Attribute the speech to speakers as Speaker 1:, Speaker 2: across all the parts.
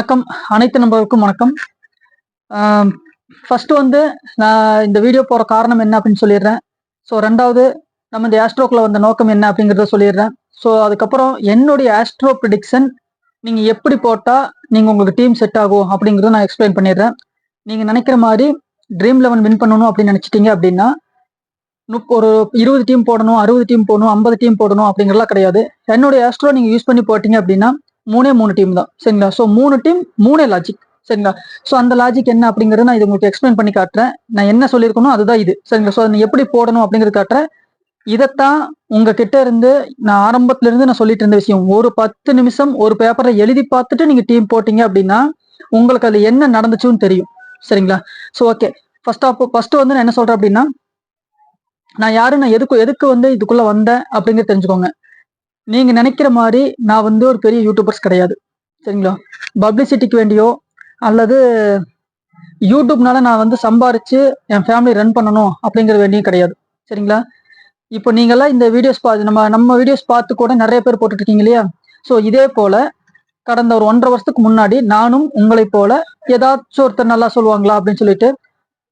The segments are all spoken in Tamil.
Speaker 1: வணக்கம். அனைத்து நண்பர்களுக்கும் வணக்கம். ஃபர்ஸ்ட் வந்து நான் இந்த வீடியோ போற காரணம் என்ன அப்படின்னு சொல்லிடுறேன். ஸோ ரெண்டாவது நம்ம இந்த ஆஸ்ட்ரோக்கில் வந்த நோக்கம் என்ன அப்படிங்கிறத சொல்லிடுறேன். ஸோ அதுக்கப்புறம் என்னுடைய ஆஸ்ட்ரோ ப்ரிடிக்ஷன் நீங்கள் எப்படி போட்டால் நீங்கள் உங்களுக்கு டீம் செட் ஆகும் அப்படிங்கிறத நான் எக்ஸ்பிளைன் பண்ணிடுறேன். நீங்கள் நினைக்கிற மாதிரி ட்ரீம் லெவன் வின் பண்ணணும் அப்படின்னு நினச்சிட்டிங்க அப்படின்னா முப்- ஒரு இருபது டீம் போடணும் அறுபது டீம் போடணும் ஐம்பது டீம் போடணும் அப்படிங்கிறலாம் கிடையாது. என்னுடைய ஆஸ்ட்ரோ நீங்கள் யூஸ் பண்ணி போட்டீங்க அப்படின்னா மூணே மூணு டீம் தான். சரிங்களா? ஸோ மூணு டீம் மூணே லாஜிக் சரிங்களா? ஸோ அந்த லாஜிக் என்ன அப்படிங்கறத நான் இது உங்களுக்கு எக்ஸ்பிளைன் பண்ணி காட்டுறேன். நான் என்ன சொல்லியிருக்கணும் அதுதான் இது. சரிங்களா? ஸோ அதை எப்படி போடணும் அப்படிங்கிறது காட்டுறேன். இதைத்தான் உங்ககிட்ட இருந்து நான் ஆரம்பத்துல இருந்து நான் சொல்லிட்டு இருந்த விஷயம். ஒரு பத்து நிமிஷம் ஒரு பேப்பரை எழுதி பார்த்துட்டு நீங்க டீம் போட்டீங்க அப்படின்னா உங்களுக்கு அதுல என்ன நடந்துச்சுன்னு தெரியும். சரிங்களா? So okay first of first வந்து நான் என்ன சொல்றேன் அப்படின்னா நான் யாரு நான் எதுக்கு எதுக்கு வந்து இதுக்குள்ள வந்தேன் அப்படிங்கிறது தெரிஞ்சுக்கோங்க. நீங்கள் நினைக்கிற மாதிரி நான் வந்து ஒரு பெரிய யூடியூபர்ஸ் கிடையாது. சரிங்களா? பப்ளிசிட்டிக்கு வேண்டியோ அல்லது யூடியூப்னால நான் வந்து சம்பாரிச்சு என் ஃபேமிலி ரன் பண்ணணும் அப்படிங்கிற வேண்டியும் கிடையாது. சரிங்களா? இப்போ நீங்கள்லாம் இந்த வீடியோஸ் பார்த்து நம்ம நம்ம வீடியோஸ் பார்த்து கூட நிறைய பேர் போட்டுட்டு இருக்கீங்க இல்லையா? ஸோ இதே போல கடந்த ஒரு ஒன்றரை வருஷத்துக்கு முன்னாடி நானும் உங்களை போல ஏதாச்சும் ஒருத்தர் நல்லா சொல்லுவாங்களா அப்படின்னு சொல்லிட்டு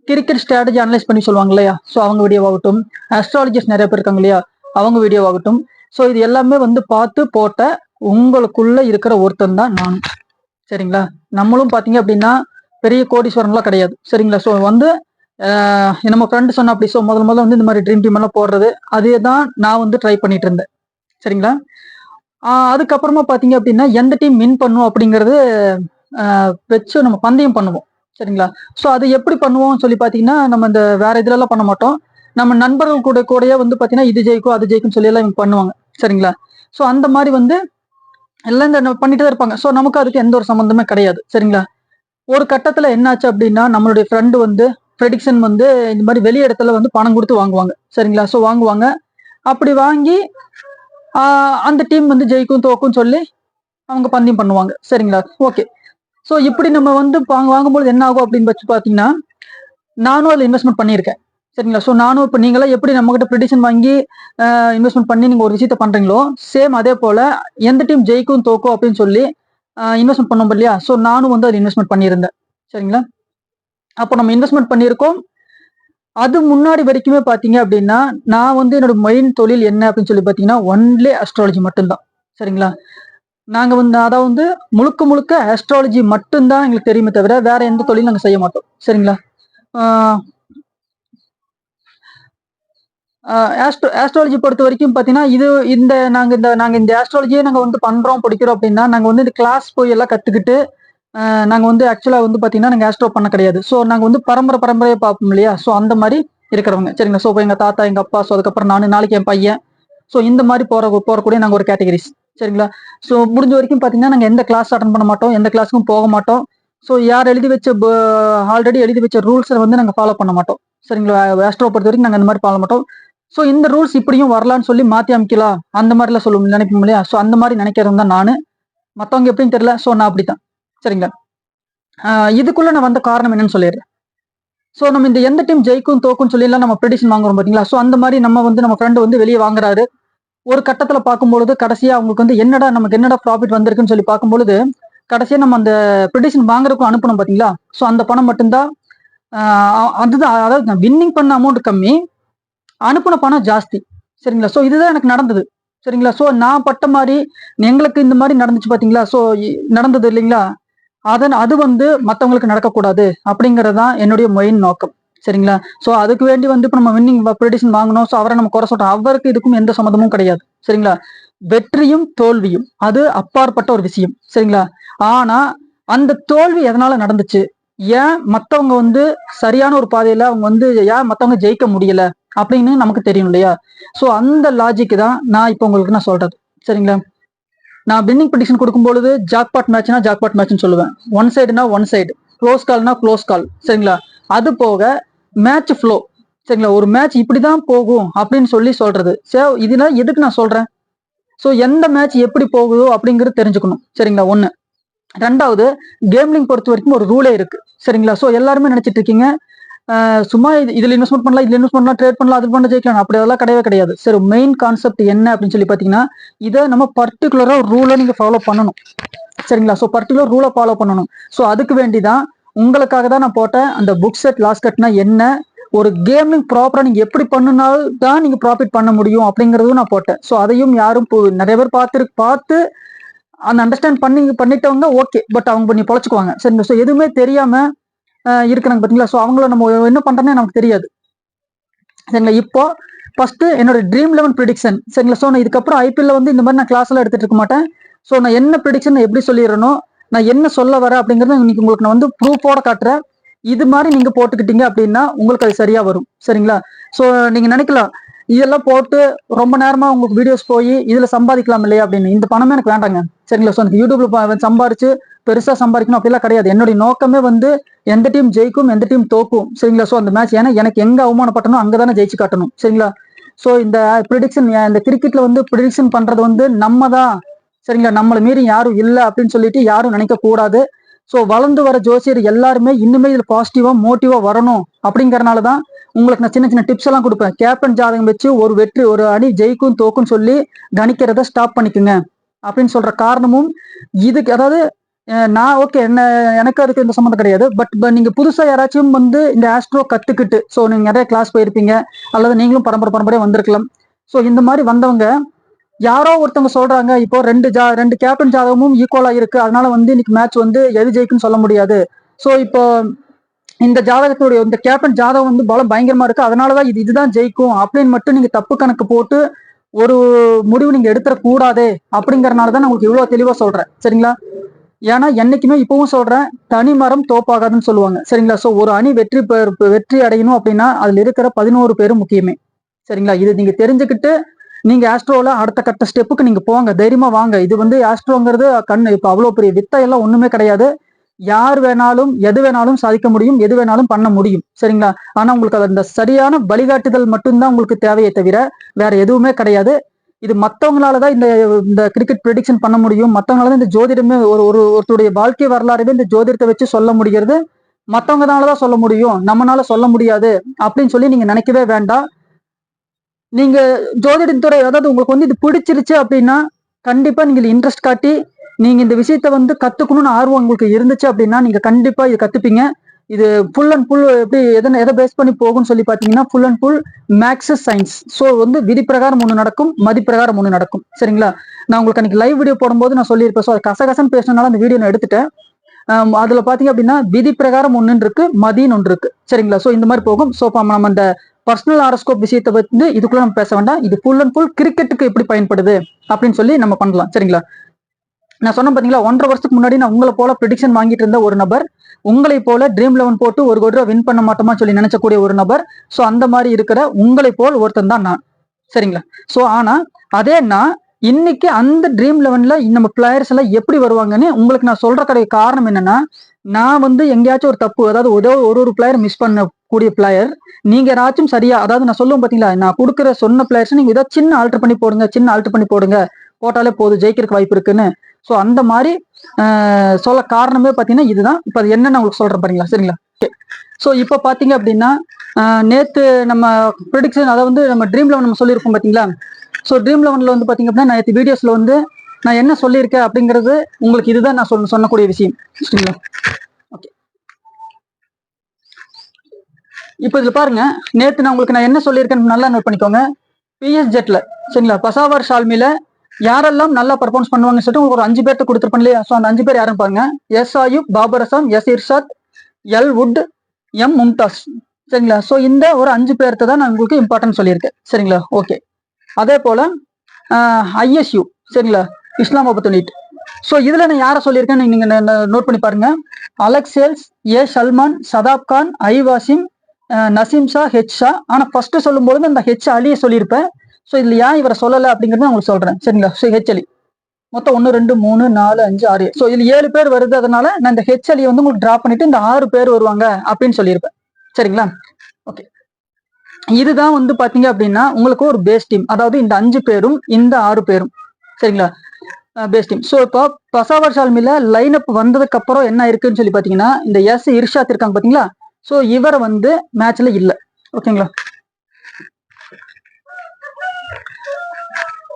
Speaker 1: கிரிக்கெட் ஸ்ட்ராட்டஜி அனலைஸ் பண்ணி சொல்லுவாங்க இல்லையா? ஸோ அவங்க வீடியோ ஆகட்டும் அஸ்ட்ராலஜிஸ்ட் நிறைய பேர் இருக்காங்க இல்லையா? அவங்க வீடியோ ஆகட்டும் ஸோ இது எல்லாமே வந்து பார்த்து போட்ட உங்களுக்குள்ள இருக்கிற ஒருத்தன் தான் நான். சரிங்களா? நம்மளும் பார்த்தீங்க அப்படின்னா பெரிய கோடீஸ்வரன்லாம் கிடையாது. சரிங்களா? ஸோ வந்து நம்ம ஃப்ரெண்டு சொன்ன அப்படி ஸோ முதல் முதல்ல வந்து இந்த மாதிரி ட்ரீம் டீம் எல்லாம் போடுறது அதே தான் நான் வந்து ட்ரை பண்ணிட்டு இருந்தேன். சரிங்களா? அதுக்கப்புறமா பார்த்தீங்க அப்படின்னா எந்த டீம் வின் பண்ணும் அப்படிங்கிறது வச்சு நம்ம பந்தயம் பண்ணுவோம். சரிங்களா? ஸோ அது எப்படி பண்ணுவோம்னு சொல்லி பார்த்தீங்கன்னா நம்ம இந்த வேற இதுலலாம் பண்ண மாட்டோம். நம்ம நண்பர்கள் கூட கூடயே வந்து பார்த்தீங்கன்னா இது ஜெயிக்கும் அது ஜெயிக்கும் சொல்லி எல்லாம் இவங்க பண்ணுவாங்க. சரிங்களா? ஸோ அந்த மாதிரி வந்து எல்லாம் இந்த நம்ம பண்ணிட்டு தான் இருப்பாங்க. ஸோ நமக்கு அதுக்கு எந்த ஒரு சம்மந்தமே கிடையாது. சரிங்களா? ஒரு கட்டத்தில் என்னாச்சு அப்படின்னா நம்மளுடைய ஃப்ரெண்டு வந்து ப்ரெடிக்ஷன் வந்து இந்த மாதிரி வெளி இடத்துல வந்து பணம் கொடுத்து வாங்குவாங்க. சரிங்களா? ஸோ வாங்குவாங்க. அப்படி வாங்கி அந்த டீம் வந்து ஜெயிக்கும் தோக்கும் சொல்லி அவங்க பந்தயம் பண்ணுவாங்க. சரிங்களா? ஓகே ஸோ இப்படி நம்ம வந்து வாங்கும்போது என்ன ஆகும் அப்படின்னு வச்சு பார்த்தீங்கன்னா நானும் அதில் இன்வெஸ்ட்மெண்ட் பண்ணியிருக்கேன். சரிங்களா? ஸோ நானும் இப்போ நீங்களாம் எப்படி நம்மகிட்ட ப்ரெடிஷன் வாங்கி இன்வெஸ்ட்மெண்ட் பண்ணி நீங்கள் ஒரு விஷயத்த பண்ணுறீங்களோ சேம் அதே போல் எந்த டீம் ஜெயிக்கும் தோக்கும் அப்படின்னு சொல்லி இன்வெஸ்ட்மெண்ட் பண்ணோம் இல்லையா? ஸோ நானும் வந்து அதில் இன்வெஸ்ட்மெண்ட் பண்ணியிருந்தேன். சரிங்களா? அப்போ நம்ம இன்வெஸ்ட்மெண்ட் பண்ணியிருக்கோம். அது முன்னாடி வரைக்குமே பார்த்தீங்க அப்படின்னா நான் வந்து என்னோட மெயின் தொழில் என்ன அப்படின்னு சொல்லி பார்த்தீங்கன்னா ஒன்லி அஸ்ட்ராலஜி மட்டும்தான். சரிங்களா? நாங்கள் வந்து அதாவது வந்து முழுக்க முழுக்க ஆஸ்ட்ராலஜி மட்டும்தான் எங்களுக்கு தெரியுமே தவிர வேற எந்த தொழிலும் நாங்கள் செய்ய மாட்டோம். சரிங்களா? ஆஸ்ட்ரோ ஆஸ்ட்ராலஜி பொறுத்த வரைக்கும் பார்த்தீங்கன்னா இது இந்த நாங்கள் இந்த நாங்கள் இந்த ஆஸ்ட்ராலஜியை நாங்கள் வந்து பண்ணுறோம் படிக்கிறோம் அப்படின்னா நாங்கள் வந்து இந்த கிளாஸ் போய் எல்லாம் கற்றுக்கிட்டு நாங்கள் வந்து ஆக்சுவலாக வந்து பார்த்தீங்கன்னா நாங்கள் ஆஸ்ட்ரோ பண்ண கிடையாது. ஸோ நாங்கள் வந்து பரம்பரை பரம்பரையை பார்ப்போம் இல்லையா? ஸோ அந்த மாதிரி இருக்கிறவங்க. சரிங்களா? ஸோ இப்போ எங்கள் தாத்தா எங்கள் அப்பா ஸோ அதுக்கப்புறம் நான் நாளைக்கு என் பையன். ஸோ இந்த மாதிரி போகிற போகக்கூடிய நாங்கள் ஒரு கேட்டகரிஸ் சரிங்களா? ஸோ முடிஞ்ச வரைக்கும் பார்த்தீங்கன்னா நாங்கள் எந்த கிளாஸ் அட்டன் பண்ண மாட்டோம் எந்த கிளாஸுக்கும் போக மாட்டோம். ஸோ யார் எழுதி வச்ச ஆல்ரெடி எழுதி வச்ச ரூல்ஸை வந்து நாங்கள் ஃபாலோ பண்ண மாட்டோம். சரிங்களா? ஆஸ்ட்ரோ பொறுத்த வரைக்கும் நாங்கள் அந்த மாதிரி ஃபாலோ மாட்டோம். ஸோ இந்த ரூல்ஸ் இப்படியும் வரலான்னு சொல்லி மாற்றி அமைக்கலாம். அந்த மாதிரிலாம் சொல்லுவோம் நினைப்போம் இல்லையா? ஸோ அந்த மாதிரி நினைக்கிறது தான் நான். மற்றவங்க எப்படின்னு தெரியல. ஸோ நான் அப்படித்தான். சரிங்களா? ஆஹ் இதுக்குள்ள நான் வந்த காரணம் என்னன்னு சொல்லிடுறேன். ஸோ நம்ம இந்த எந்த டீம் ஜெயிக்கும் தோக்கும் சொல்லிலாம் நம்ம ப்ரெடிஷன் வாங்குறோம் பார்த்தீங்களா ஸோ அந்த மாதிரி நம்ம வந்து நம்ம ஃப்ரெண்டு வந்து வெளியே வாங்குறாரு. ஒரு கட்டத்தில் பார்க்கும்பொழுது கடைசியாக அவங்களுக்கு வந்து என்னடா நமக்கு என்னடா ப்ராஃபிட் வந்திருக்குன்னு சொல்லி பார்க்கும்பொழுது கடைசியாக நம்ம அந்த ப்ரெடிஷன் வாங்குறதுக்கும் அனுப்பணும் பார்த்தீங்களா ஸோ அந்த பணம் மட்டும்தான் அதுதான் அதாவது வின்னிங் பண்ண அமௌண்ட் கம்மி அனுப்புன பணம் ஜாஸ்தி. சரிங்களா? ஸோ இதுதான் எனக்கு நடந்தது. சரிங்களா? ஸோ நான் பட்ட மாதிரி எங்களுக்கு இந்த மாதிரி நடந்துச்சு பார்த்தீங்களா ஸோ நடந்தது இல்லைங்களா? அதன் அது வந்து மற்றவங்களுக்கு நடக்கக்கூடாது அப்படிங்கிறது தான் என்னுடைய மெயின் நோக்கம். சரிங்களா? ஸோ அதுக்கு வேண்டி வந்து இப்போ நம்ம வின்னிங் ப்ரெடிஷன் வாங்கணும். ஸோ அவரை நம்ம குறை சொல்கிறோம் அவருக்கு இதுக்கும் எந்த சம்மந்தமும் கிடையாது. சரிங்களா? வெற்றியும் தோல்வியும். அது அப்பாற்பட்ட ஒரு விஷயம். சரிங்களா? ஆனால் அந்த தோல்வி எதனால நடந்துச்சு? ஏன் மற்றவங்க வந்து சரியான ஒரு பாதையில் அவங்க வந்து ஏன் மற்றவங்க ஜெயிக்க முடியல? அப்படின்னு நமக்கு தெரியும் இல்லையா? ஸோ அந்த லாஜிக் தான் நான் இப்போ உங்களுக்கு நான் சொல்றது. சரிங்களா? நான் வின்னிங் ப்ரெடிஷன் கொடுக்கும் பொழுது ஜாக்பாட் மேட்ச்னா ஜாக்பாட் மேட்ச்னு சொல்லுவேன். ஒன் சைடுனா ஒன் சைடு க்ளோஸ் கால்னா க்ளோஸ் கால் சரிங்களா? அது போக மேட்ச் ஃப்ளோ சரிங்களா? ஒரு மேட்ச் இப்படி தான் போகும் அப்படின்னு சொல்லி சொல்றது. சே இதெல்லாம் எதுக்கு நான் சொல்றேன்? ஸோ எந்த மேட்ச் எப்படி போகுதோ அப்படிங்கிறது தெரிஞ்சுக்கணும். சரிங்களா? ஒன்று ரெண்டாவது கேம்லிங் பொறுத்த வரைக்கும் ஒரு ரூலே இருக்கு. சரிங்களா? ஸோ எல்லாருமே நினைச்சிட்டு இருக்கீங்க. சும்மா இது- இதில் இன்வெஸ்ட்மெண்ட் பண்ணலாம் இதில் இன்வெஸ்ட் பண்ணலாம் ட்ரேட் பண்ணலாம் அது பண்ண ஜெயிக்கலாம். அப்படி அதெல்லாம் கிடையவே கிடையாது. சரி மெயின் கான்செப்ட் என்ன அப்படின்னு சொல்லி பார்த்தீங்கன்னா இதை நம்ம பர்டிகுலராக ரூலை நீங்கள் ஃபாலோ பண்ணணும். சரிங்களா? ஸோ பர்டிகுலர் ரூலை ஃபாலோ பண்ணணும். ஸோ அதுக்கு வேண்டி தான் உங்களுக்காக தான் நான் போட்டேன் அந்த புக் செட் லாஸ் கட்னா என்ன ஒரு கேமிங் ப்ராப்பராக நீங்கள் எப்படி பண்ணினால் தான் நீங்கள் ப்ராஃபிட் பண்ண முடியும் அப்படிங்கிறதும் நான் போட்டேன். ஸோ அதையும் யாரும் நிறைய பேர் பார்த்து பார்த்து அந்த அண்டர்ஸ்டாண்ட் பண்ணி பண்ணிட்டவங்க ஓகே பட் அவங்க பண்ணி பொழைச்சிக்குவாங்க. சரிங்களா? ஸோ எதுவுமே தெரியாமல் இருக்கிறாங்க பார்த்தீங்களா ஸோ அவங்கள நம்ம என்ன பண்ணுறனே நமக்கு தெரியாது. சரிங்களா? இப்போ ஃபர்ஸ்ட் என்னோட ட்ரீம் லெவன் ப்ரிடிக்ஷன் சரிங்களா? ஸோ நான் இதுக்கப்புறம் ஐபிஎல்ல வந்து இந்த மாதிரி நான் கிளாஸ்லாம் எடுத்துட்டு இருக்க மாட்டேன். ஸோ நான் என்ன ப்ரிடிக்ஷன் எப்படி சொல்லிடுறனோ நான் என்ன சொல்ல வரேன் அப்படிங்கிறத இன்னைக்கு உங்களுக்கு நான் வந்து ப்ரூஃபோட காட்டுறேன். இது மாதிரி நீங்க போட்டுக்கிட்டீங்க அப்படின்னா உங்களுக்கு அது சரியா வரும். சரிங்களா? ஸோ நீங்க நினைக்கலாம் இதெல்லாம் போட்டு ரொம்ப நேரமா உங்களுக்கு வீடியோஸ் போய் இதுல சம்பாதிக்கலாம் இல்லையா அப்படின்னு. இந்த பணமே எனக்கு வேண்டாங்க. சரிங்களா? ஸோ எனக்கு யூடியூப்ல சம்பாரிச்சு பெருசா சம்பாதிக்கணும் அப்படிலாம் கிடையாது. என்னுடைய நோக்கமே வந்து எந்த டீம் ஜெயிக்கும் எந்த டீம் தோக்கும். சரிங்களா? ஸோ அந்த மேட்ச் ஏன்னா எனக்கு எங்க அவமானப்பட்டனோ அங்கே தானே ஜெயிச்சு காட்டணும். சரிங்களா? ஸோ இந்த uh, ப்ரிடிக்ஷன் uh, இந்த கிரிக்கெட்ல வந்து ப்ரிடிக்ஷன் பண்றது வந்து நம்ம தான் சரிங்களா? நம்மளை மீறி யாரும் இல்லை அப்படின்னு சொல்லிட்டு யாரும் நினைக்க கூடாது ஸோ வளர்ந்து வர ஜோசியர் எல்லாருமே இன்னுமே இதில் பாசிட்டிவாக மோட்டிவாக வரணும் அப்படிங்கறனால தான் உங்களுக்கு நான் சின்ன சின்ன டிப்ஸ் எல்லாம் கொடுப்பேன். கேப்டன் ஜாதகம் வச்சு ஒரு வெற்றி ஒரு அணி ஜெயிக்கும் தோக்கும்னு சொல்லி கணிக்கிறத ஸ்டாப் பண்ணிக்கோங்க அப்படின்னு சொல்ற காரணமும் இதுக்கு அதாவது நான் ஓகே என்ன எனக்கு அதுக்கு இந்த சம்மந்தம் கிடையாது. பட் நீங்க புதுசா யாராச்சும் வந்து இந்த ஆஸ்ட்ரோ கத்துக்கிட்டு ஸோ நீங்க நிறைய கிளாஸ் போயிருப்பீங்க அல்லது நீங்களும் பரம்பரை பரம்பரையா வந்திருக்கலாம். ஸோ இந்த மாதிரி வந்தவங்க யாரோ ஒருத்தவங்க சொல்றாங்க இப்போ ரெண்டு ஜா ரெண்டு கேப்டன் ஜாதகமும் ஈக்குவலா இருக்கு. அதனால வந்து இன்னைக்கு மேட்ச் வந்து எது ஜெயிக்குன்னு சொல்ல முடியாது. ஸோ இப்போ இந்த ஜாதகத்துடைய இந்த கேப்டன் ஜாதகம் வந்து பலம் பயங்கரமா இருக்கு. அதனாலதான் இது இதுதான் ஜெயிக்கும். அப்படின்னு மட்டும் நீங்க தப்பு கணக்கு போட்டு ஒரு முடிவு நீங்க எடுத்துட கூடாதே அப்படிங்கறனால தான் உங்களுக்கு இவ்வளவு தெளிவா சொல்றேன். சரிங்களா? ஏன்னா என்னைக்குமே இப்பவும் சொல்றேன் தனி மரம் தோப்பாகாதுன்னு சொல்லுவாங்க. சரிங்களா? சோ ஒரு அணி வெற்றி பெற- வெற்றி அடையணும் அப்படின்னா அதுல இருக்கிற பதினோரு பேரும் முக்கியமே. சரிங்களா? இது நீங்க தெரிஞ்சுக்கிட்டு நீங்க ஆஸ்ட்ரோல அடுத்த கட்ட ஸ்டெப்புக்கு நீங்க போங்க. தைரியமா வாங்க. இது வந்து ஆஸ்ட்ரோங்கிறது கண்ணு இப்ப அவ்வளவு பெரிய வித்தை எல்லாம் ஒண்ணுமே கிடையாது. யார் வேணாலும் எது வேணாலும் சாதிக்க முடியும் எது வேணாலும் பண்ண முடியும். சரிங்களா? ஆனா உங்களுக்கு அது அந்த சரியான வழிகாட்டுதல் மட்டும்தான் உங்களுக்கு தேவையை தவிர வேற எதுவுமே கிடையாது. இது மற்றவங்களால தான் இந்த இந்த கிரிக்கெட் ப்ரெடிக்ஷன் பண்ண முடியும். மற்றவங்களால தான் இந்த ஜோதிடமே ஒரு ஒரு ஒருத்தருடைய வாழ்க்கை வரலாறுமே இந்த ஜோதிடத்தை வச்சு சொல்ல முடிகிறது. மத்தவங்கனாலதான் சொல்ல முடியும். நம்மனால சொல்ல முடியாது அப்படின்னு சொல்லி நீங்க நினைக்கவே வேண்டாம். நீங்க ஜோதிடத்துறை அதாவது உங்களுக்கு வந்து இது பிடிச்சிருச்சு அப்படின்னா கண்டிப்பா நீங்க இன்ட்ரெஸ்ட் காட்டி நீங்க இந்த விஷயத்த வந்து கத்துக்கணும்னு ஆர்வம் உங்களுக்கு இருந்துச்சு அப்படின்னா நீங்க கண்டிப்பா இது கத்துப்பீங்க. இது ஃபுல் அண்ட் ஃபுல் எப்படி எதனை எதை பேஸ் பண்ணி போகும்னு சொல்லி பார்த்தீங்கன்னா full and full maths science so வந்து விதி பிரகாரம் ஒன்று நடக்கும் மதி பிரகாரம் ஒன்று நடக்கும். சரிங்களா? நான் உங்களுக்கு அன்னைக்கு லைவ் வீடியோ போடும்போது நான் சொல்லியிருப்பேன். ஸோ கசகசன்னு பேசினால அந்த வீடியோ நான் எடுத்துட்டேன். அதில் அதுல அப்படின்னா விதி பிரகாரம் ஒன்று இருக்கு மதின்னு ஒன்று இருக்கு. சரிங்களா? ஸோ இந்த மாதிரி போகும். ஸோ நம்ம அந்த பர்சனல் ஆரோஸ்கோப் விஷயத்தை வந்து இதுக்குள்ள நம்ம பேச வேண்டாம். இது ஃபுல் அண்ட் ஃபுல் கிரிக்கெட்டுக்கு எப்படி பயன்படுது அப்படின்னு சொல்லி நம்ம பண்ணலாம். சரிங்களா? நான் சொன்னேன் பாத்தீங்களா ஒன்றரை வருஷத்துக்கு முன்னாடி நான் உங்களை போல ப்ரிடிக்ஷன் வாங்கிட்டு இருந்த ஒரு நபர் உங்களை போல ட்ரீம் லெவன் போட்டு ஒரு கோடி ரூபா வின் பண்ண மாட்டோமா சொல்லி நினைச்சக்கூடிய ஒரு நபர் ஸோ அந்த மாதிரி இருக்கிற உங்களை போல் ஒருத்தன் தான் நான். சரிங்களா? ஸோ ஆனா அதே நான் இன்னைக்கு அந்த ட்ரீம் லெவன்ல நம்ம பிளேயர்ஸ் எல்லாம் எப்படி வருவாங்கன்னு உங்களுக்கு நான் சொல்ற கடை காரணம் என்னன்னா நான் வந்து எங்கேயாச்சும் ஒரு தப்பு அதாவது ஒரு ஒரு ஒரு பிளேயர் மிஸ் பண்ணக்கூடிய பிளேயர் நீங்க யாராச்சும் சரியா அதாவது நான் சொல்லுவோம் பாத்தீங்களா நான் கொடுக்குற சொன்ன பிளேயர்ஸ் நீங்க ஏதாவது சின்ன ஆல்டர் பண்ணி போடுங்க சின்ன ஆல்டர் பண்ணி போடுங்க போட்டாலே போதும் ஜெயிக்கிறதுக்கு வாய்ப்பு இருக்குன்னு. ஸோ அந்த மாதிரி சொல்ல காரணமே பார்த்தீங்கன்னா இதுதான். இப்போ அது என்னன்னு உங்களுக்கு சொல்கிறேன் பாருங்களா சரிங்களா? ஸோ இப்போ பார்த்தீங்க அப்படின்னா நேற்று நம்ம ப்ரொடிக்ஷன் அதை வந்து நம்ம ட்ரீம் லெவன் நம்ம சொல்லியிருக்கோம் பார்த்தீங்களா ஸோ ட்ரீம் லெவனில் வந்து பார்த்தீங்க அப்படின்னா நேற்று வீடியோஸில் வந்து நான் என்ன சொல்லியிருக்கேன் அப்படிங்கிறது உங்களுக்கு இதுதான் நான் சொன்ன சொல்லக்கூடிய விஷயம். சரிங்களா? ஓகே இப்போ இதில் பாருங்க நேற்று நான் உங்களுக்கு நான் என்ன சொல்லியிருக்கேன்னு நல்லா நோட் பண்ணிக்கோங்க. பிஎஸ் ஜெட்டில் சரிங்களா? பசாவார் ஷால்மியில் யாரெல்லாம் நல்லா பர்ஃபார்ம்ஸ் பண்ணுவாங்கன்னு சொல்லிட்டு உங்களுக்கு ஒரு அஞ்சு பேர்த்த கொடுத்துருப்பேன் இல்லையா? ஸோ அந்த அஞ்சு பேர் யாருன்னு பாருங்க. S Ayub Babar Azam S Irshad L Wood M Mumtaz. சரிங்களா? ஸோ இந்த ஒரு அஞ்சு பேர்த்த தான் நான் உங்களுக்கு இம்பார்ட்டன்ட் சொல்லியிருக்கேன். சரிங்களா? ஓகே அதே போல் ஐஎஸ்யூ. சரிங்களா? இஸ்லாமாபாத் யூனிட் ஸோ இதில் நான் யாரை சொல்லியிருக்கேன்னு நீங்கள் நோட் பண்ணி பாருங்க. Alex Hales A Salman Shadab Khan I Wasim Naseem Shah H Shah. ஆனால் ஃபர்ஸ்ட் சொல்லும்போது அந்த ஹெச் அலியை சொல்லியிருப்பேன். ஸோ இதுல ஏன் இவரை சொல்லலை அப்படிங்கறத உங்களுக்கு சொல்றேன். சரிங்களா? ஸோ ஹெச்எலி மொத்தம் ஒன்று ரெண்டு மூணு நாலு அஞ்சு ஆறு. ஸோ இதில் ஏழு பேர் வருது. அதனால நான் இந்த ஹெச் வந்து உங்களுக்கு ட்ராப் பண்ணிட்டு இந்த ஆறு பேர் வருவாங்க அப்படின்னு சொல்லியிருப்பேன். சரிங்களா? ஓகே இதுதான் வந்து பாத்தீங்க அப்படின்னா உங்களுக்கு ஒரு பேஸ் டீம் அதாவது இந்த அஞ்சு பேரும் இந்த ஆறு பேரும். சரிங்களா? பேஸ் டீம் ஸோ இப்போ பசாவர் ஷால்மில லைன் அப் வந்ததுக்கு அப்புறம் என்ன இருக்குன்னு சொல்லி பாத்தீங்கன்னா இந்த எஸ் இர்ஷாத் இருக்காங்க பாத்தீங்களா? ஸோ இவர் வந்து மேட்ச்ல இல்லை. ஓகேங்களா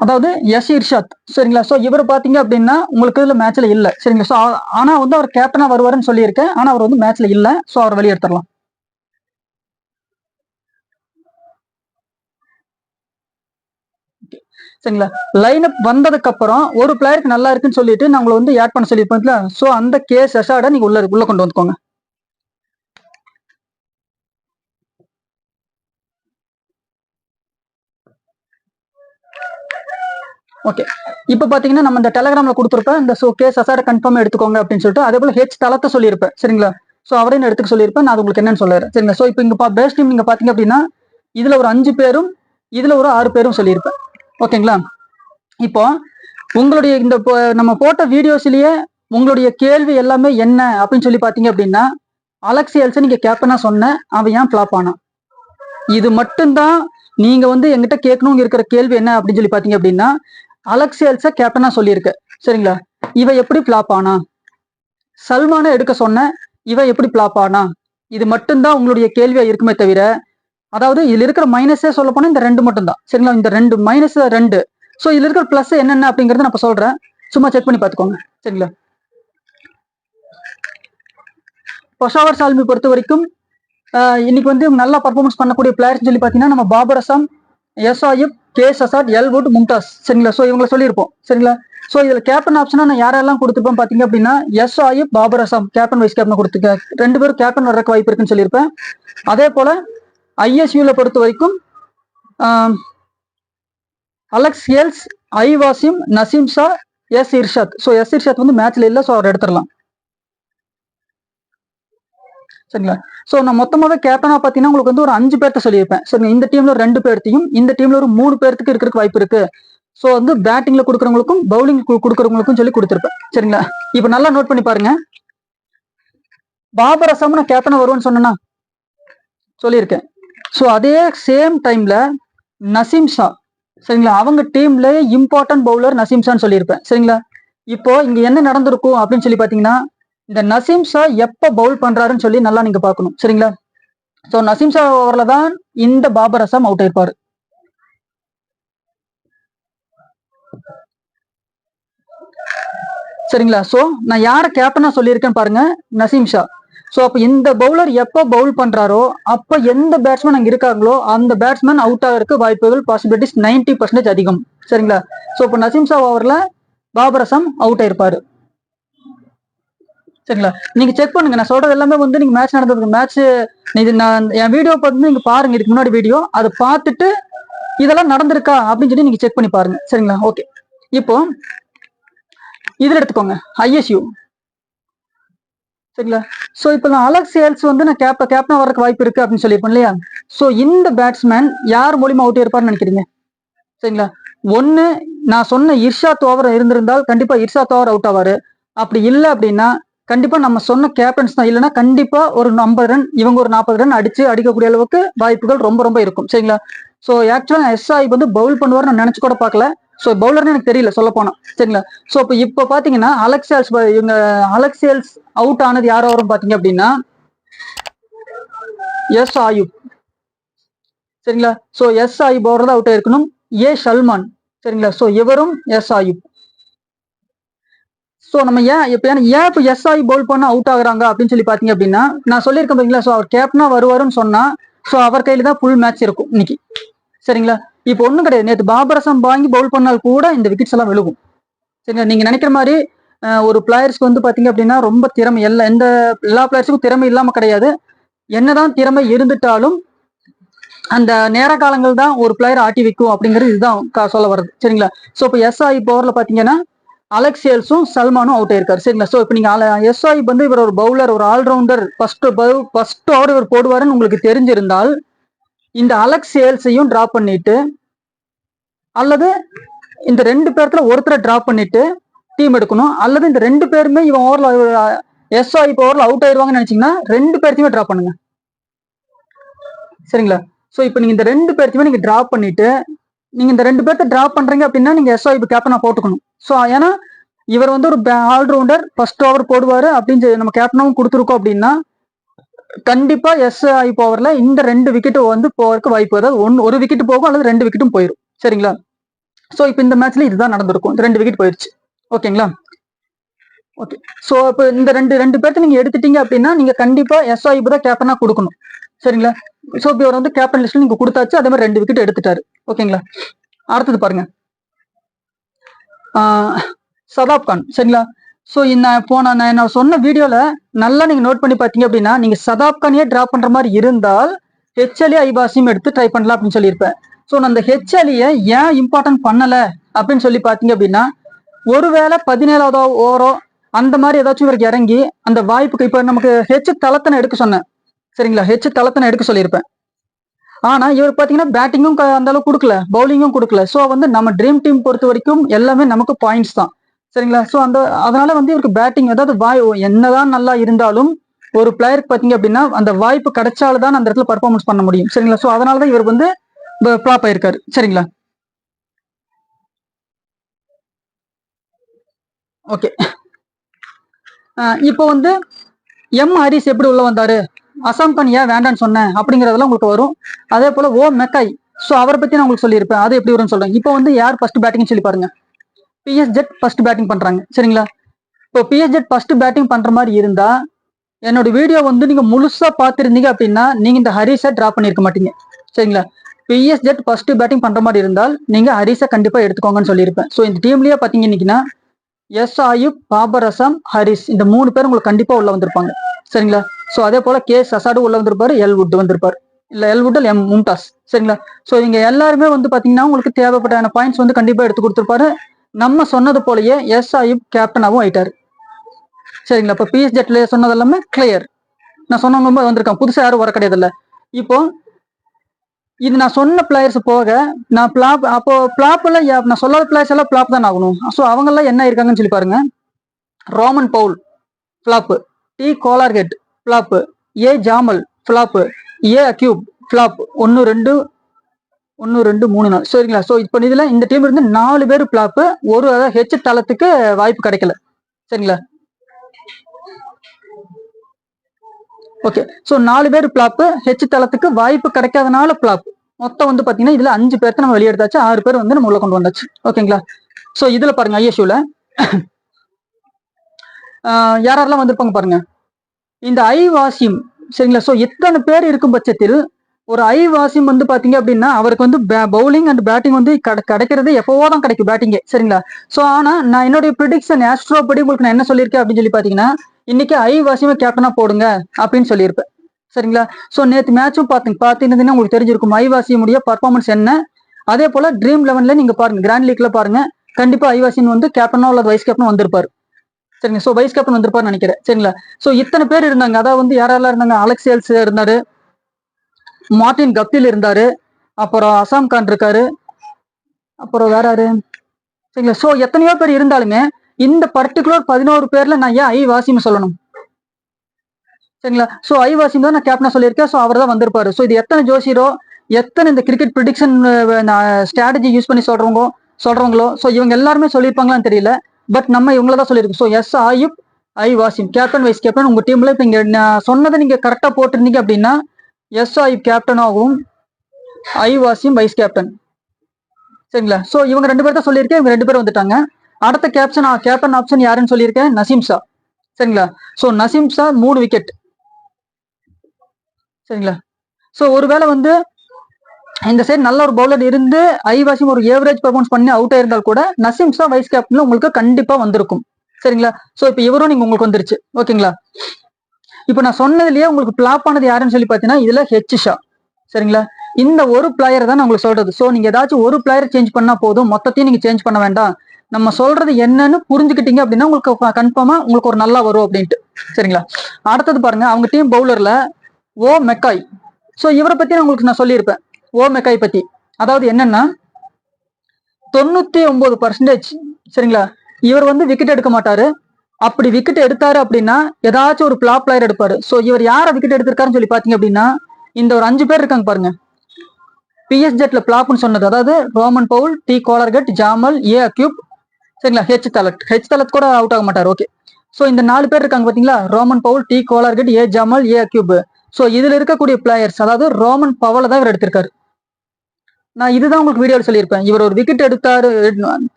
Speaker 1: அதாவது எஸ் இர்ஷாத். சரிங்களா? ஸோ இவர் பார்த்தீங்க அப்படின்னா உங்களுக்கு இதில் மேட்ச்ல இல்லை. சரிங்களா? ஸோ ஆனால் வந்து அவர் கேப்டனாக வருவாருன்னு சொல்லியிருக்கேன். ஆனால் அவர் வந்து மேட்ச்ல இல்லை. ஸோ அவர் வெளியெடுத்துடலாம் சரிங்களா? லைன் அப் வந்ததுக்கு அப்புறம் ஒரு பிளேயருக்கு நல்லா இருக்குன்னு சொல்லிட்டு நான் உங்களை வந்து ஆட் பண்ண சொல்லியிருப்பேன் ஸோ அந்த கேஸ் எஸ்ஸாட நீங்க உள்ள உள்ள கொண்டு வந்துக்கோங்க. ஓகே இப்போ பார்த்தீங்கன்னா நம்ம இந்த டெலகிராமில் கொடுத்துருப்பேன் இந்த ஸோ கேஸ் அசாட கன்ஃபார்ம் எடுத்துக்கோங்க அப்படின்னு சொல்லிட்டு அதே போல ஹெச் தளத்தை சொல்லியிருப்பேன். சரிங்களா? ஸோ அவரையும் எடுத்துக்க சொல்லியிருப்பேன். நான் உங்களுக்கு என்னன்னு சொல்லுறேன் சரிங்களா? ஸோ இப்போ இங்கே பா பேஸ் டீம் நீங்கள் பார்த்தீங்க அப்படின்னா இதில் ஒரு அஞ்சு பேரும் இதில் ஒரு ஆறு பேரும் சொல்லியிருப்பேன். ஓகேங்களா இப்போ உங்களுடைய இந்த நம்ம போட்ட வீடியோஸ்லயே உங்களுடைய கேள்வி எல்லாமே என்ன அப்படின்னு சொல்லி பார்த்தீங்க அப்படின்னா அலெக்சி எல்சன் நீங்க கேப்டனா சொன்னேன் அவன் ஏன் ஃபிளாப் ஆனான் இது மட்டும்தான் நீங்க வந்து எங்கிட்ட கேட்கணும் இருக்கிற கேள்வி என்ன அப்படின்னு சொல்லி பாத்தீங்க அப்படின்னா அலெக்சி கேப்டனா சொல்லியிருக்கு. சரிங்களா? இவ எப்படி பிளாப் ஆனா? சல்மானை எடுக்க சொன்ன இவ எப்படி பிளாப் ஆனா? இது மட்டும்தான் உங்களுடைய கேள்வியா இருக்குமே தவிர அதாவது இதுல இருக்கிற மைனஸே சொல்ல போனா இந்த ரெண்டு மட்டும் தான் சரிங்களா? இந்த ரெண்டு மைனஸ் ரெண்டு. ஸோ இதுல இருக்கிற பிளஸ் என்னென்ன அப்படிங்கறத நான் சொல்றேன். சும்மா செக் பண்ணி பார்த்துக்கோங்க. சரிங்களா? பொஷாவர் சால்மி பொறுத்த வரைக்கும் இன்னைக்கு வந்து நல்லா பர்ஃபார்மன்ஸ் பண்ணக்கூடிய பிளேயர்ஸ் சொல்லி பார்த்தீங்கன்னா நம்ம பாபர் அசாம் எஸ் ஆயிப் கே சசாட் எல்வுட் மும்தாஸ். சரிங்களா? ஸோ இவங்களை சொல்லியிருப்போம். சரிங்களா? ஸோ இதில் கேப்டன் ஆப்ஷனாக நான் யாரெல்லாம் கொடுத்துருப்பேன் பார்த்தீங்க அப்படின்னா S Ayub Babar Azam captain vice captain கொடுத்துருக்கேன் ரெண்டு பேரும் கேப்டன் வர்றதுக்கு வாய்ப்பு இருக்குன்னு சொல்லியிருப்பேன். அதே போல ஐஎஸ்யூல பொறுத்த வரைக்கும் Alex Hales I Wasim Naseem Shah S Irshad. So S Irshad வந்து மேட்ச்ல இல்லை ஸோ அவர் எடுத்துடலாம். சரிங்களா? ஸோ நான் மொத்தமாகவே கேப்டனா பார்த்தீங்கன்னா உங்களுக்கு வந்து ஒரு அஞ்சு பேர்த்த சொல்லியிருப்பேன். சரிங்க இந்த டீம்ல ஒரு ரெண்டு பேர்த்தையும் இந்த டீம்ல ஒரு மூணு பேர்த்துக்கு இருக்கிறதுக்கு வாய்ப்பு இருக்கு. ஸோ வந்து பேட்டிங்ல கொடுக்குறவங்களுக்கும் பவுலிங் கொடுக்குறவங்களுக்கும் சொல்லி கொடுத்துருப்பேன். சரிங்களா? இப்போ நல்லா நோட் பண்ணி பாருங்க. பாபர் அசாம் நான் கேப்டனா வருவேன்னு சொன்னேன்னா சொல்லியிருக்கேன். ஸோ அதே சேம் டைம்ல நசீம் ஷா சரிங்களா? அவங்க டீம்ல இம்பார்ட்டன்ட் பவுலர் நசீம் ஷான்னு சொல்லியிருப்பேன். சரிங்களா? இப்போ இங்க என்ன நடந்திருக்கும் அப்படின்னு சொல்லி பாத்தீங்கன்னா இந்த நசீம் ஷா எப்ப பவுல் பண்றாருன்னு சொல்லி நல்லா நீங்க பார்க்கணும். சரிங்களா? சோ நசீம் ஷா ஓவர்ல தான் இந்த பாபர் அசாம் அவுட் ஆயிருப்பாரு. சரிங்களா? சோ நான் யார கேப்டனா சொல்லியிருக்கேன் பாருங்க நசீம் ஷா. சோ அப்ப இந்த பவுலர் எப்ப பவுல் பண்றாரோ அப்ப எந்த பேட்ஸ்மேன் அங்க இருக்காங்களோ அந்த பேட்ஸ்மேன் அவுட் ஆகிறதுக்கு வாய்ப்புகள் பாசிபிலிட்டிஸ் 90% பர்சன்டேஜ் அதிகம். சரிங்களா? சோ இப்போ நசீம் ஷா ஓவர்ல பாபர் அசாம் அவுட் ஆயிருப்பாரு. சரிங்களா? நீங்க செக் பண்ணுங்க. நான் சொல்றது எல்லாமே வந்து நீங்க மேட்ச் நடந்ததுக்கு மேட்ச் இது நான் என் வீடியோ பார்த்து நீங்க பாருங்க. இதுக்கு முன்னாடி வீடியோ அதை பார்த்துட்டு இதெல்லாம் நடந்திருக்கா? அப்படின்னு சொல்லி நீங்க செக் பண்ணி பாருங்க. சரிங்களா? ஓகே இப்போ இதுல எடுத்துக்கோங்க. ஐஎஸ்யூ சரிங்களா? ஸோ இப்போ நான் அலெக்ஸ் சேல்ஸ் வந்து நான் கேப் கேப்டனா வரக்கு வாய்ப்பு இருக்கு அப்படின்னு சொல்லியிருப்பேன் இல்லையா? ஸோ இந்த பேட்ஸ்மேன் யார் மூலியமா அவுட் இருப்பார்னு நினைக்கிறீங்க? சரிங்களா? ஒன்று நான் சொன்ன இர்ஷாத் ஓவர் இருந்திருந்தால் கண்டிப்பாக இர்ஷாத் ஓவர் அவுட் ஆவார். அப்படி இல்லை அப்படின்னா கண்டிப்பா நம்ம சொன்ன கேப்டன்ஸ் தான். இல்லைன்னா கண்டிப்பா ஒரு ஐம்பது ரன் இவங்க ஒரு நாற்பது ரன் அடிச்சு அடிக்கக்கூடிய அளவுக்கு வாய்ப்புகள் ரொம்ப ரொம்ப இருக்கும். சரிங்களா? ஸோ ஆக்சுவலா எஸ்ஐ வந்து பவுல் பண்ணுவார் நான் நினைச்சு கூட பார்க்கல. ஸோ பவுலர்னு எனக்கு தெரியல சொல்ல போனா. சரிங்களா? ஸோ இப்போ இப்போ பாத்தீங்கன்னா அலெக்சேல்ஸ் இவங்க அலெக்சேல்ஸ் அவுட் ஆனது யாரோ வரும் பாத்தீங்க அப்படின்னா எஸ் ஆயுப். சரிங்களா? ஸோ எஸ் ஆயுப் அவர் தான் அவுட் ஆயிருக்கணும். ஏ சல்மான் சரிங்களா? ஸோ இவரும் எஸ் ஆயுப். ஸோ நம்ம ஏன் இப்போ ஏன்னா ஏன் இப்போ எஸ் ஆகி பவுல் பண்ண அவுட் ஆகுறாங்க அப்படின்னு சொல்லி பார்த்தீங்க அப்படின்னா நான் சொல்லியிருக்கேன் பார்த்தீங்களா ஸோ அவர் கேப்டனா வருவாருன்னு சொன்னால் ஸோ அவர் கையில் தான் ஃபுல் மேட்ச் இருக்கும் இன்னைக்கு. சரிங்களா? இப்போ ஒன்றும் கிடையாது. நேற்று பாபரசம் வாங்கி பவுல் பண்ணால் கூட இந்த விக்கெட்ஸ் எல்லாம் விழுகும். சரிங்களா? நீங்கள் நினைக்கிற மாதிரி ஒரு பிளேயர்ஸ்க்கு வந்து பார்த்தீங்க அப்படின்னா ரொம்ப திறமை. எல்லா எந்த எல்லா பிளேயர்ஸுக்கும் திறமை இல்லாமல் கிடையாது. என்னதான் திறமை இருந்துட்டாலும் அந்த நேர காலங்கள் தான் ஒரு பிளேயர் ஆட்டி வைக்கும் அப்படிங்கிறது இதுதான் கா- சொல்ல வருது சரிங்களா? ஸோ இப்போ எஸ்ஐ பவர்ல பார்த்தீங்கன்னா அலெக்சேல்ஸும் சல்மானும் அவுட் ஆயிருக்காரு. சரிங்களா? ஸோ இப்போ நீங்கள் எஸ்ஐ வந்து இவர் ஒரு பவுலர் ஒரு ஆல்ரவுண்டர் ஃபர்ஸ்ட் ஃபர்ஸ்ட் ஓவர் இவர் போடுவாருன்னு உங்களுக்கு தெரிஞ்சிருந்தால் இந்த அலெக்ஸ் சேல்ஸையும் டிராப் பண்ணிட்டு அல்லது இந்த ரெண்டு பேர்த்துல ஒருத்தரை ட்ரா பண்ணிட்டு டீம் எடுக்கணும். அல்லது இந்த ரெண்டு பேருமே இவன் ஓவரில் எஸ்ஐ இப்போ ஓவரில் அவுட் ஆயிடுவாங்கன்னு நினச்சிங்கன்னா ரெண்டு பேர்த்தையுமே ட்ராப் பண்ணுங்க. சரிங்களா? ஸோ இப்போ நீங்கள் இந்த ரெண்டு பேர்த்தையுமே நீங்கள் ட்ரா பண்ணிட்டு நீங்க இந்த ரெண்டு பேர்த்த டிரா பண்றீங்க அப்படின்னா நீங்க எஸ்ஐ கேப்டனா போட்டுக்கணும். ஸோ ஏன்னா இவர் வந்து ஒரு ஆல்ரவுண்டர் ஃபர்ஸ்ட் ஓவர் போடுவாரு அப்படின்னு சொல்லி நம்ம கேப்டனும் கொடுத்துருக்கோம் அப்படின்னா கண்டிப்பா எஸ்ஐ ஐ இந்த ரெண்டு விக்கெட் வந்து போறதுக்கு வாய்ப்பு அதாவது ஒன் ஒரு விக்கெட் போகும் அல்லது ரெண்டு விக்கெட்டும் போயிடும் சரிங்களா? ஸோ இப்போ இந்த மேட்ச்ல இதுதான் நடந்திருக்கும். இந்த ரெண்டு விக்கெட் போயிடுச்சு ஓகேங்களா ஓகே ஸோ இப்போ இந்த ரெண்டு ரெண்டு பேர்த்து நீங்கள் எடுத்துட்டீங்க அப்படின்னா நீங்கள் கண்டிப்பாக எஸ்ஐபு தான் கேப்டனாக கொடுக்கணும். சரிங்களா? ஸோ இப்போ வந்து கேப்டன் லிஸ்ட்டில் நீங்கள் கொடுத்தாச்சு அதே மாதிரி ரெண்டு விக்கெட் எடுத்துட்டாரு. ஓகேங்களா அடுத்தது பாருங்க. சதாப் கான். சரிங்களா? ஸோ நான் போன நான் நான் சொன்ன வீடியோவில் நல்லா நீங்கள் நோட் பண்ணி பார்த்தீங்க அப்படின்னா நீங்கள் சதாப் கானையே டிராப் பண்ணுற மாதிரி இருந்தால் ஹெச்எலி ஐபாசியும் எடுத்து ட்ரை பண்ணலாம் அப்படின்னு சொல்லியிருப்பேன். ஸோ நான் அந்த ஹெச்எலியை ஏன் இம்பார்ட்டன்ட் பண்ணலை அப்படின்னு சொல்லி பார்த்தீங்க அப்படின்னா ஒருவேளை பதினேழாவது ஓவரோ அந்த மாதிரி ஏதாச்சும் இவருக்கு இறங்கி அந்த வாய்ப்புக்கு இப்போ நமக்கு ஹெச் தளத்தனை எடுக்க சொன்னேன். சரிங்களா? ஹெச் தளத்தனை எடுக்க சொல்லியிருப்பேன். ஆனா இவர் பாத்தீங்கன்னா பேட்டிங்கும் அந்த அளவுக்கு கொடுக்கல. பவுலிங்கும் கொடுக்கல. ஸோ வந்து நம்ம ட்ரீம் டீம் பொறுத்த வரைக்கும் எல்லாமே நமக்கு பாயிண்ட்ஸ் தான். சரிங்களா? ஸோ அந்த அதனால வந்து இவருக்கு பேட்டிங் அதாவது வாய் என்னதான் நல்லா இருந்தாலும் ஒரு பிளேயருக்கு பாத்தீங்க அப்படின்னா அந்த வாய்ப்பு கிடைச்சால்தான் அந்த இடத்துல பர்ஃபார்மன்ஸ் பண்ண முடியும். சரிங்களா? ஸோ அதனால தான் இவர் வந்து ஃபிளாப் ஆயிருக்காரு. சரிங்களா? ஓகே இப்போ வந்து எம் ஹரிஸ் எப்படி உள்ள வந்தாரு? அசாம் ஏன் வேண்டான்னு சொன்னேன் அப்படிங்கறதெல்லாம் உங்களுக்கு வரும். அதே போல ஓ மெக்காய். ஸோ அவரை பத்தி நான் உங்களுக்கு சொல்லியிருப்பேன். அது எப்படி வரும்னு சொல்றேன். இப்போ வந்து யார் ஃபர்ஸ்ட் பேட்டிங் சொல்லி பாருங்க. பிஎஸ் ஜெட் ஃபர்ஸ்ட் பேட்டிங் பண்றாங்க. சரிங்களா? இப்போ பிஎஸ் ஜெட் ஃபர்ஸ்ட் பேட்டிங் பண்ற மாதிரி இருந்தா என்னோட வீடியோ வந்து நீங்க முழுசா பார்த்துருந்தீங்க அப்படின்னா நீங்க இந்த ஹரிஸை டிரா பண்ணிருக்க மாட்டீங்க. சரிங்களா? பிஎஸ் ஜெட் ஃபர்ஸ்ட் பேட்டிங் பண்ற மாதிரி இருந்தால் நீங்க ஹரிஸை கண்டிப்பா எடுத்துக்கோங்கன்னு சொல்லியிருப்பேன். ஸோ இந்த டீம்லயே பாத்தீங்க இன்னைக்குன்னா எஸ் ஆயுப் பாபரசம் ஹரிஸ் இந்த மூணு பேர் உங்களுக்கு கண்டிப்பா உள்ள வந்திருப்பாங்க. சரிங்களா? ஸோ அதே போல கே சசாடு உள்ள வந்திருப்பாரு எல் வுட் வந்திருப்பாரு. இல்ல எல் எம் மும்தாஸ். சரிங்களா? ஸோ இங்க எல்லாருமே வந்து பாத்தீங்கன்னா உங்களுக்கு தேவைப்பட்ட பாயிண்ட்ஸ் வந்து கண்டிப்பா எடுத்து கொடுத்துருப்பாரு. நம்ம சொன்னது போலயே எஸ் ஆயுப் கேப்டனாகவும் ஆயிட்டாரு. சரிங்களா? இப்போ பிஎஸ்ஜெட்ல சொன்னது எல்லாமே கிளியர் நான் சொன்னவங்க வந்திருக்கேன் புதுசா யாரும் வர கிடையாது இல்ல இப்போ இது நான் சொன்ன பிளேயர்ஸ் போக நான் பிளாப் அப்போ பிளாப்ல நான் சொல்லாத பிளேயர்ஸ் எல்லாம் பிளாப் தான் ஆகணும். ஸோ அவங்க எல்லாம் என்ன இருக்காங்கன்னு சொல்லி பாருங்க. Roman Powell flop D Kohler Cadmore flop A Jamal flop A Aqib flop ஒன்று ரெண்டு ஒன்று ரெண்டு மூணு நாலு. சரிங்களா? ஸோ இப்போ இதில் இந்த டீம் இருந்து நாலு பேர் ஃப்ளாப்பு ஒரு ஹெச் தளத்துக்கு வாய்ப்பு கிடைக்கல. சரிங்களா? ஓகே ஸோ நாலு பேர் பிளாப்பு ஹெச் தளத்துக்கு வாய்ப்பு கிடைக்காதனால ஃப்ளாப் மொத்தம் வந்து பார்த்தீங்கன்னா இதில் அஞ்சு பேர்த்த நம்ம வெளியெடுத்தாச்சு ஆறு பேர் வந்து நம்ம உள்ள கொண்டு வந்தாச்சு. ஓகேங்களா ஸோ இதில் பாருங்க ஐஎஸ்யூல யாரெல்லாம் வந்திருப்பாங்க பாருங்க. இந்த ஐ சரிங்களா? ஸோ எத்தனை பேர் இருக்கும் பட்சத்தில் ஒரு ஐ வாசியம் வந்து பாத்தீங்க அப்படின்னா அவருக்கு வந்து பவுலிங் அண்ட் பேட்டிங் வந்து கிடைக்கிறது எப்பவோ தான் கிடைக்கும் பேட்டிங்கே சரிங்களா? ஸோ ஆனால் நான் என்னுடைய ப்ரிடிக்ஷன் ஆஸ்ட்ரோ படி உங்களுக்கு நான் என்ன சொல்லியிருக்கேன் அப்படின்னு சொல்லி பாத்தீங்கன்னா இன்னைக்கு ஐ வாசியமா கேப்டனா போடுங்க அப்படின்னு சொல்லியிருப்பேன் சரிங்களா? ஸோ நேற்று மேட்சும் பார்த்துங்க பார்த்தீங்கன்னா உங்களுக்கு தெரிஞ்சிருக்கும். ஐ வாசியமுடைய பர்ஃபார்மன்ஸ் என்ன? அதே போல ட்ரீம் லெவன்ல நீங்க பாருங்க கிராண்ட் லீக்ல பாருங்க கண்டிப்பா ஐவாசின் வந்து கேப்டனோ அல்லது வைஸ் கேப்டன் வந்திருப்பாரு. சரிங்க ஸோ வைஸ் கேப்டன் வந்திருப்பாரு நினைக்கிறேன். சரிங்களா? ஸோ இத்தனை பேர் இருந்தாங்க அதாவது வந்து யாரெல்லாம் இருந்தாங்க? அலெக்ஸ் இருந்தாரு மார்டின் கப்டில் இருந்தாரு அப்புறம் அசாம் கான் இருக்காரு அப்புறம் வேற யாரு? சரிங்களா? ஸோ எத்தனையோ பேர் இருந்தாலுமே இந்த பர்டிகுலர் பதினோரு பேர்ல நான் ஏன் ஐ வாசிம் சொல்லணும்? சரிங்களா? ஸோ ஐ வாசிம் தான் நான் கேப்டனா சொல்லியிருக்கேன். ஸோ அவர் தான் வந்திருப்பாரு. ஸோ இது எத்தனை ஜோசியரோ எத்தனை இந்த கிரிக்கெட் ப்ரிடிக்ஷன் ஸ்ட்ராட்டஜி யூஸ் பண்ணி சொல்றவங்க சொல்றவங்களோ ஸோ இவங்க எல்லாருமே சொல்லியிருப்பாங்களான்னு தெரியல. பட் நம்ம இவங்கள தான் சொல்லியிருக்கோம். So S Ayub I Wasim. Captain vice captain உங்க டீம்ல இப்போ இங்க நான் சொன்னதை நீங்க கரெக்டா போட்டிருந்தீங்க அப்படின்னா எஸ் ஆயுப் கேப்டனாகவும் ஐ வாசிம் வைஸ் கேப்டன் சரிங்களா? ஸோ இவங்க ரெண்டு பேர் தான் சொல்லியிருக்கேன். இவங்க ரெண்டு பேரும் வந்துட்டாங்க. அடுத்த கேப்டன் கேப்டன் ஆப்ஷன் யாருன்னு சொல்லியிருக்கேன்? நசீம் ஷா. சரிங்களா? ஸோ நசீம் ஷா மூணு விக்கெட் சரிங்களா? ஸோ ஒருவேளை வந்து இந்த சைடு நல்ல ஒரு பவுலர் இருந்து ஐவாசியும் ஒரு ஏவரேஜ் பர்ஃபார்மன்ஸ் பண்ணி அவுட் ஆயிருந்தால் கூட நசீம் ஷா வைஸ் கேப்டன்ல உங்களுக்கு கண்டிப்பா வந்திருக்கும். சரிங்களா? ஸோ இப்போ இவரும் நீங்க உங்களுக்கு வந்துருச்சு. ஓகேங்களா? இப்போ நான் சொன்னதுலயே உங்களுக்கு பிளாப் ஆனது யாருன்னு சொல்லி பார்த்தீங்கன்னா இதுல ஹெச் ஷா. சரிங்களா? இந்த ஒரு பிளேயர் தான் நான் உங்களுக்கு சொல்றது. ஸோ நீங்க ஏதாச்சும் ஒரு பிளேயர் சேஞ்ச் பண்ணா போதும். மொத்தத்தையும் நீங்க சேஞ்ச் பண்ண வேண்டாம். நம்ம சொல்றது என்னன்னு புரிஞ்சுக்கிட்டீங்க அப்படின்னா உங்களுக்கு கன்ஃபார்மா உங்களுக்கு ஒரு நல்லா வரும் அப்படின்ட்டு. சரிங்களா? அடுத்தது பாருங்க அவங்க டீம் பவுலர்ல ஓ மெக்காய். ஸோ இவரை பத்தி நான் உங்களுக்கு நான் சொல்லியிருப்பேன். ஓ மெக்காய் பத்தி. அதாவது என்னன்னா தொண்ணூத்தி ஒன்பது பர்சன்டேஜ் சரிங்களா? இவர் வந்து விக்கெட் எடுக்க மாட்டாரு. அப்படி விக்கெட் எடுத்தாரு அப்படின்னா ஏதாச்சும் ஒரு பிளாப் பிளேயர் எடுப்பாரு. ஸோ இவர் யாரை விக்கெட் எடுத்திருக்காருன்னு சொல்லி பாத்தீங்க அப்படின்னா இந்த ஒரு அஞ்சு பேர் இருக்காங்க பாருங்க. பிஎஸ்ஜெட்ல பிளாப்னு சொன்னது. அதாவது Roman Powell D Kohler Cadmore Jamal A Aqib சரிங்களா? ஹெச் தலட் ஹெச் தலத் கூட அவுட் ஆக மாட்டார். ஓகே ஸோ இந்த நாலு பேர் இருக்காங்க பாத்தீங்களா? Roman Powell D Kohler Cadmore A Jamal A Aqib so இதுல இருக்கக்கூடிய பிளேயர்ஸ் அதாவது ரோமன் பவலை தான் இவர் எடுத்திருக்காரு. நான் இதுதான் உங்களுக்கு வீடியோவில் சொல்லியிருப்பேன். இவர் ஒரு விக்கெட் எடுத்தாரு.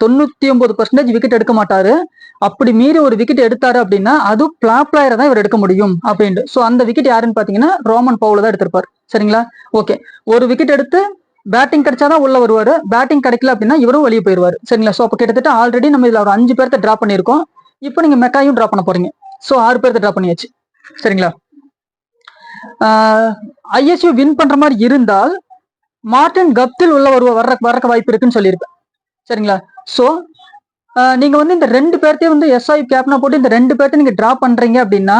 Speaker 1: தொண்ணூத்தி ஒன்பது பர்சன்டேஜ் விக்கெட் எடுக்க மாட்டாரு. அப்படி மீறி ஒரு விக்கெட் எடுத்தாரு அப்படின்னா அது பிளாப் பிளேயரை தான் இவர் எடுக்க முடியும் அப்படின்ட்டு. ஸோ அந்த விக்கெட் யாருன்னு பாத்தீங்கன்னா ரோமன் பவுல தான் எடுத்திருப்பார். சரிங்களா? ஓகே ஒரு விக்கெட் எடுத்து பேட்டிங் கிடைச்சாதான் உள்ள வருவாரு. பேட்டிங் கிடைக்கல அப்படின்னா இவரும் வெளியே போயிருவாரு சரிங்களா? ஸோ அப்போ கிட்டத்தட்ட ஆல்ரெடி நம்ம இதுல ஒரு அஞ்சு பேர்த்த டிரா பண்ணியிருக்கோம். இப்போ நீங்க மெக்காயும் டிரா பண்ண போறீங்க. ஸோ ஆறு பேர்த்த டிரா பண்ணியாச்சு. சரிங்களா? ஐஎஸ்யூ வின் பண்ற மாதிரி இருந்தால் மார்டின் கப்தில் உள்ள ஒரு வர்ற வர்றக்க வாய்ப்பு இருக்குன்னு சொல்லியிருப்பேன். சரிங்களா? ஸோ நீங்க வந்து இந்த ரெண்டு பேர்த்தையும் வந்து எஸ்ஐ கேப்னா போட்டு இந்த ரெண்டு பேர்த்தையும் நீங்க டிரா பண்றீங்க அப்படின்னா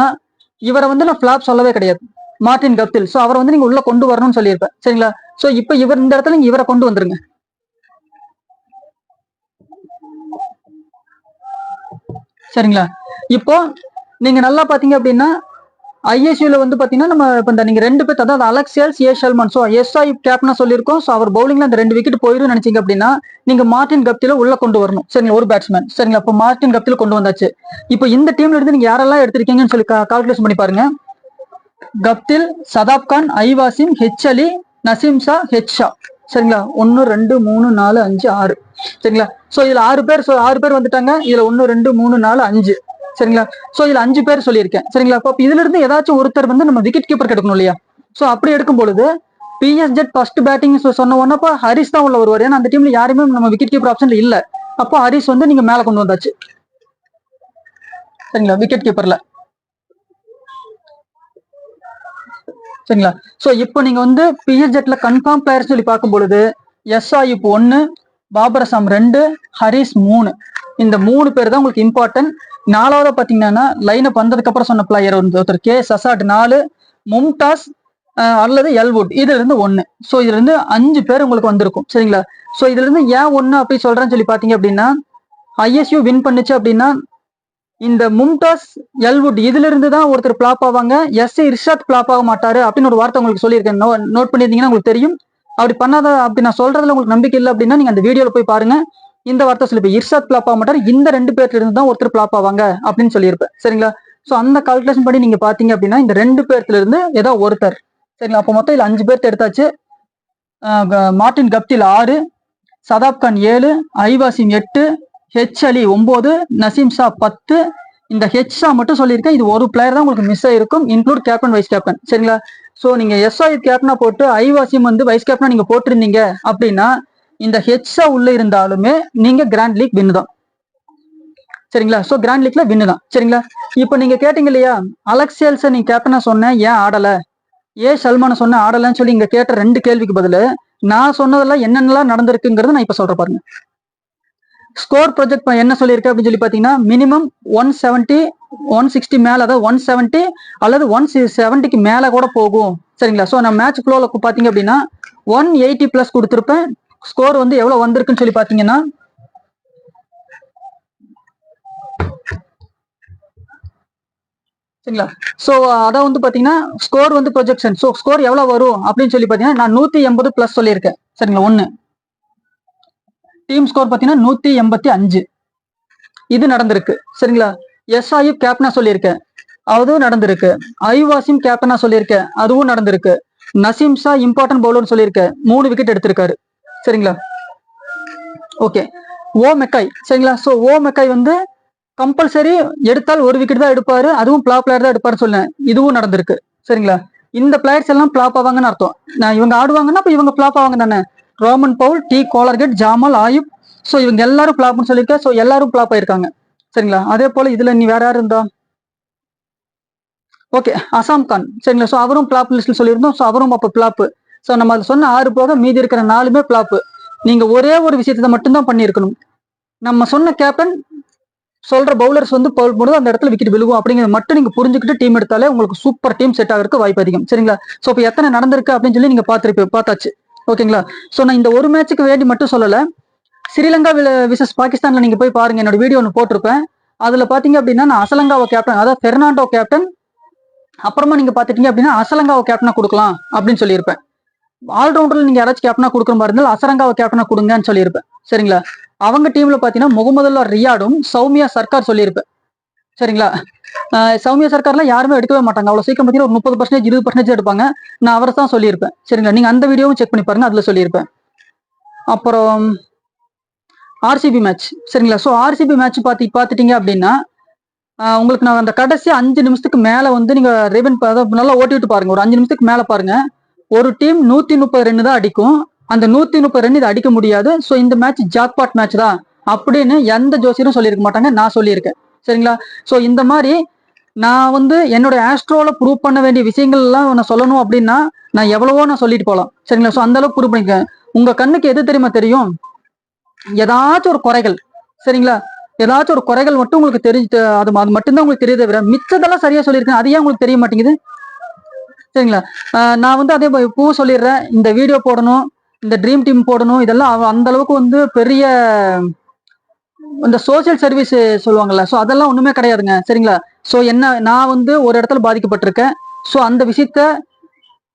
Speaker 1: இவரை வந்து நான் ஃபிளாப் சொல்லவே கிடையாது. மார்டின் கப்தில் ஸோ அவரை வந்து நீங்க உள்ள கொண்டு வரணும்னு சொல்லியிருப்பேன். சரிங்களா? ஸோ இப்போ இவர் இந்த இடத்துல நீங்க இவரை கொண்டு வந்துருங்க. சரிங்களா? இப்போ நீங்க நல்லா பாத்தீங்க அப்படின்னா ஐஎஸ்யூல வந்து பாத்தீங்கன்னா நம்ம இப்போ இந்த நீங்க ரெண்டு பேர் அதாவது அலெக்சியல்ஸ் ஏ ஷெல்மன். ஸோ எஸ்ஐ கேப்னா சொல்லியிருக்கோம். ஸோ அவர் பவுலிங்ல அந்த ரெண்டு விக்கெட் போயிடும் நினைச்சிங்க அப்படின்னா நீங்க மார்டின் கப்தில உள்ள கொண்டு வரணும். சரிங்களா? ஒரு பேட்ஸ்மேன் சரிங்களா? இப்போ மார்டின் கப்தில கொண்டு வந்தாச்சு. இப்போ இந்த டீம்ல இருந்து நீங்க யாரெல்லாம் எடுத்திருக்கீங்கன்னு சொல்லி கால்குலேஷன் பண்ணி பாருங்க. கப்தில் சதாப்கான் ஐவாசிம் ஹெச் அலி நசீம் ஹெச்ஷா. சரிங்களா? ஒன்னு ரெண்டு மூணு நாலு அஞ்சு ஆறு. சரிங்களா? ஸோ இதுல ஆறு பேர் so ஆறு பேர் வந்துட்டாங்க. இதுல ஒன்னு ரெண்டு மூணு நாலு அஞ்சு. சரிங்களா? சோ இதுல அஞ்சு பேர் சொல்லியிருக்கேன். சரிங்களா? அப்போ இதுல இருந்து ஏதாச்சும் ஒருத்தர் வந்து நம்ம விக்கெட் கீப்பர் எடுக்கணும் இல்லையா? சோ அப்படி எடுக்கும் பொழுது பிஎஸ்ஜெட் ஃபர்ஸ்ட் பேட்டிங் சொன்ன உடனப்ப ஹரிஸ் தான் உள்ள வருவார். ஏன்னா அந்த டீம்ல யாருமே நம்ம விக்கெட் கீப்பர் ஆப்ஷன்ல இல்ல. அப்போ ஹரிஸ் வந்து நீங்க மேல கொண்டு வந்தாச்சு. சரிங்களா? விக்கெட் கீப்பர்ல சரிங்களா? ஸோ இப்போ நீங்கள் வந்து பிஎஸ் கன்ஃபார்ம் பிளேயர்ஸ் சொல்லி பார்க்கும் பொழுது எஸ் ஆயுப் ஒன்னு பாபர் அசாம் ரெண்டு ஹரிஸ் மூணு. இந்த மூணு பேர் தான் உங்களுக்கு இம்பார்ட்டன்ட் நாலாவது பார்த்தீங்கன்னா லைனை வந்ததுக்கப்புறம் சொன்ன பிளேயர் வந்து ஒருத்தர் கே சசாட் நாலு மும்தாஸ் அல்லது எல்வுட் இதுல இருந்து ஒன்று ஸோ இதுல இருந்து அஞ்சு பேர் உங்களுக்கு வந்திருக்கும். சரிங்களா? ஸோ இதுல இருந்து ஏன் ஒன்று அப்படி சொல்றேன்னு சொல்லி பார்த்தீங்க அப்படின்னா ஐஎஸ்யூ வின் பண்ணுச்சு அப்படின்னா இந்த மும்தாஸ் எல்வுட் இதுல இருந்து தான் ஒருத்தர் பிளாப் ஆவாங்க. எஸ் ஏ இர்ஷாத் பிளாப் ஆக மாட்டாரு அப்படின்னு ஒரு வார்த்தை உங்களுக்கு சொல்லியிருக்கேன். நோட் பண்ணியிருந்தீங்கன்னா உங்களுக்கு தெரியும். அப்படி பண்ணாத அப்படி நான் சொல்றதுல உங்களுக்கு நம்பிக்கை இல்லை அப்படின்னா நீங்க அந்த வீடியோல போய் பாருங்க. இந்த வார்த்தை சொல்லிப்பேன் இர்ஷாத் பிளாப் ஆக மாட்டாரு. இந்த ரெண்டு பேர்ல இருந்து தான் ஒருத்தர் பிளாப் ஆவாங்க அப்படின்னு சொல்லியிருப்பேன். சரிங்களா? சோ அந்த கால்குலேஷன் படி நீங்க பாத்தீங்க அப்படின்னா இந்த ரெண்டு பேர்ல இருந்து ஏதோ ஒருத்தர். சரிங்களா? அப்போ மொத்தம் இதுல அஞ்சு பேர்த்து எடுத்தாச்சு. மார்டின் கப்தில் ஆறு சதாப் கான் ஏழு ஐவாசிம் எட்டு ஹெச் அலி ஒன்பது நசீம் ஷா பத்து. இந்த ஹெச் ஷா மட்டும் சொல்லியிருக்கேன். இது ஒரு பிளேயர் தான் உங்களுக்கு மிஸ் ஆயிருக்கும். இன்க்ளூட் கேப்டன் வைஸ் கேப்டன் சரிங்களா? ஸோ நீங்க எஸ்ஐ கேப்டனா போட்டு ஐவாசிம் வந்து வைஸ் கேப்டனா நீங்க போட்டிருந்தீங்க அப்படின்னா இந்த ஹெச் ஷா உள்ள இருந்தாலுமே நீங்க கிராண்ட் லீக் வின்னு தான். சரிங்களா? ஸோ கிராண்ட் லீக்ல வின்னு தான். சரிங்களா? இப்போ நீங்க கேட்டீங்க இல்லையா? அலெக்சியல்ஸை நீங்க கேப்டனா சொன்னேன் ஏன் ஆடல? ஏ சல்மான சொன்ன ஆடலன்னு சொல்லி இங்க கேட்ட ரெண்டு கேள்விக்கு பதிலு நான் சொன்னதெல்லாம் என்னென்னலாம் நடந்திருக்குங்கிறத நான் இப்ப சொல்ற பாருங்க. ஸ்கோர் ப்ரொஜெக்ட் என்ன சொல்லியிருக்கு அப்படின்னு சொல்லி பார்த்தீங்கன்னா minimum one seventy one sixty மேலே அதாவது ஒன் செவன்ட்டி அல்லது ஒன் செவன்ட்டிக்கு மேலே கூட போகும். சரிங்களா? ஸோ நான் மேட்ச் ஃப்ளோவில் பார்த்தீங்க அப்படின்னா ஒன் எயிட்டி ப்ளஸ் கொடுத்துருப்பேன். ஸ்கோர் வந்து எவ்வளோ வந்திருக்குன்னு சொல்லி பார்த்தீங்கன்னா சரிங்களா? ஸோ அதான் வந்து பார்த்தீங்கன்னா ஸ்கோர் வந்து ப்ரொஜெக்ஷன் ஸோ ஸ்கோர் எவ்வளோ வரும் அப்படின்னு சொல்லி பார்த்தீங்கன்னா நான் நூற்றி எண்பது ப்ளஸ் சொல்லியிருக்கேன். சரிங்களா? ஒன்று டீம் ஸ்கோர் பார்த்தீங்கன்னா நூத்தி எண்பத்தி அஞ்சு. இது நடந்திருக்கு. சரிங்களா? எஸ் ஆயுப் கேப்டனா சொல்லியிருக்கேன். அதுவும் நடந்திருக்கு. ஐவாசிம் கேப்டனா சொல்லியிருக்கேன். அதுவும் நடந்திருக்கு. நசீம் ஷா இம்பார்ட்டன்ட் பவுலர்னு சொல்லியிருக்கேன். மூணு விக்கெட் எடுத்திருக்காரு. சரிங்களா? ஓகே ஓ மெக்காய் சரிங்களா? ஸோ ஓ மெக்காய் வந்து கம்பல்சரி எடுத்தால் ஒரு விக்கெட் தான் எடுப்பாரு. அதுவும் பிளாப் பிளேயர் தான் எடுப்பாரு சொன்னேன். இதுவும் நடந்திருக்கு. சரிங்களா? இந்த பிளேயர்ஸ் எல்லாம் பிளாப் ஆவாங்கன்னு அர்த்தம். நான் இவங்க ஆடுவாங்கன்னா இப்போ இவங்க பிளாப் ஆவாங்க தானே? Roman Powell D Kohler Cadmore Jamal Ayub so இவங்க எல்லாரும் ஃபிளாப்னு சொல்லியிருக்கேன் ஸோ எல்லாரும் ஃபிளாப் ஆயிருக்காங்க. சரிங்களா? அதே போல இதுல நீ வேற யார் இருந்தா? ஓகே அசாம் கான் சரிங்களா? ஸோ அவரும் பிளாப் லிஸ்ட்ல சொல்லியிருந்தோம். ஸோ அவரும் அப்போ பிளாப்பு ஸோ நம்ம அது சொன்ன ஆறு போக மீதி இருக்கிற நாலுமே பிளாப்பு நீங்க ஒரே ஒரு விஷயத்தை மட்டும்தான் பண்ணியிருக்கணும். நம்ம சொன்ன கேப்டன் சொல்ற பவுலர்ஸ் வந்து பவுல் போடுது அந்த இடத்துல விக்கெட் விழுகும். அப்படிங்கிறத மட்டும் நீங்க புரிஞ்சுக்கிட்டு டீம் எடுத்தாலே உங்களுக்கு சூப்பர் டீம் செட் ஆகிறதுக்கு வாய்ப்பு அதிகம். சரிங்களா? ஸோ இப்போ எத்தனை நடந்திருக்கு அப்படின்னு சொல்லி நீங்க பார்த்துருப்பீங்க பார்த்தாச்சு. ஓகேங்களா? ஸோ நான் இந்த ஒரு மேட்ச்சுக்கு வேண்டி மட்டும் சொல்லல. ஸ்ரீலங்கா விசஸ் பாகிஸ்தான்ல நீங்க போய் பாருங்க. என்னோட வீடியோ ஒன்று போட்டிருப்பேன். அதுல பாத்தீங்க அப்படின்னா நான் அசலங்காவை கேப்டன் அதாவது பெர்னாண்டோ கேப்டன் அப்புறமா நீங்க பாத்துட்டீங்க அப்படின்னா அசலங்காவை கேப்டனா கொடுக்கலாம் அப்படின்னு சொல்லியிருப்பேன். ஆல்ரவுண்டரில் நீங்கள் யாராச்சும் கேப்டனாக கொடுக்குற மாதிரி இருந்தால் அசலங்காவை கேப்டனாக கொடுங்கன்னு சொல்லியிருப்பேன். சரிங்களா? அவங்க டீம்ல பாத்தீங்கன்னா முகமதுல்லா ரியாடும் சௌமியா சர்க்கார் சொல்லியிருப்பேன். சரிங்களா? சௌமியா சர்க்கார்லாம் யாருமே எடுக்கவே மாட்டாங்க. அவ்வளவு சீக்கிரம் பார்த்தீங்கன்னா ஒரு முப்பது பர்சன்டேஜ் இருபது பர்சன்டேஜ் எடுப்பாங்க. நான் அவரை தான் சொல்லியிருப்பேன். சரிங்களா? நீங்க அந்த வீடியோவும் செக் பண்ணி பாருங்க அதில் சொல்லியிருப்பேன். அப்புறம் ஆர்சிபி மேட்ச் சரிங்களா? ஸோ ஆர்சிபி மேட்ச் பார்த்து பார்த்துட்டீங்க அப்படின்னா உங்களுக்கு நான் அந்த கடைசி அஞ்சு நிமிஷத்துக்கு மேலே வந்து நீங்க ரிவன் நல்லா ஓட்டிட்டு பாருங்க. ஒரு அஞ்சு நிமிஷத்துக்கு மேலே பாருங்க. ஒரு டீம் நூத்தி முப்பது ரன் தான் அடிக்கும். அந்த நூத்தி முப்பது ரன் இது அடிக்க முடியாது. ஸோ இந்த மேட்ச் ஜாக்பாட் மேட்ச் தான். அப்படின்னு எந்த ஜோசியரும் சொல்லியிருக்க மாட்டாங்க. நான் சொல்லியிருக்கேன். சரிங்களா? ஸோ இந்த மாதிரி நான் வந்து என்னோட ஆஸ்ட்ரோல ப்ரூவ் பண்ண வேண்டிய விஷயங்கள் எல்லாம் நான் சொல்லணும் அப்படின்னா நான் எவ்வளவோ நான் சொல்லிட்டு போகலாம் சரிங்களா? ஸோ அந்த அளவுக்கு ப்ரூவ் பண்ணிக்கேன் உங்க கண்ணுக்கு எது தெரியுமா தெரியும்? ஏதாச்சும் ஒரு குறைகள். சரிங்களா? ஏதாச்சும் ஒரு குறைகள் மட்டும் உங்களுக்கு தெரிஞ்சு அது அது மட்டும்தான் உங்களுக்கு தெரியுதே விட மிச்சதெல்லாம் சரியா சொல்லியிருக்கேன். அது ஏன் உங்களுக்கு தெரிய மாட்டேங்குது. சரிங்களா? நான் வந்து அதே மாதிரி பூ சொல்லிடுறேன். இந்த வீடியோ போடணும். இந்த ட்ரீம் டீம் போடணும். இதெல்லாம் அவ- அந்த அளவுக்கு வந்து பெரிய இந்த சோஷியல் சர்வீஸ் சொல்லுவாங்கல்ல ஸோ அதெல்லாம் ஒன்றுமே கிடையாதுங்க. சரிங்களா? ஸோ என்ன நான் வந்து ஒரு இடத்துல பாதிக்கப்பட்டிருக்கேன். ஸோ அந்த விஷயத்த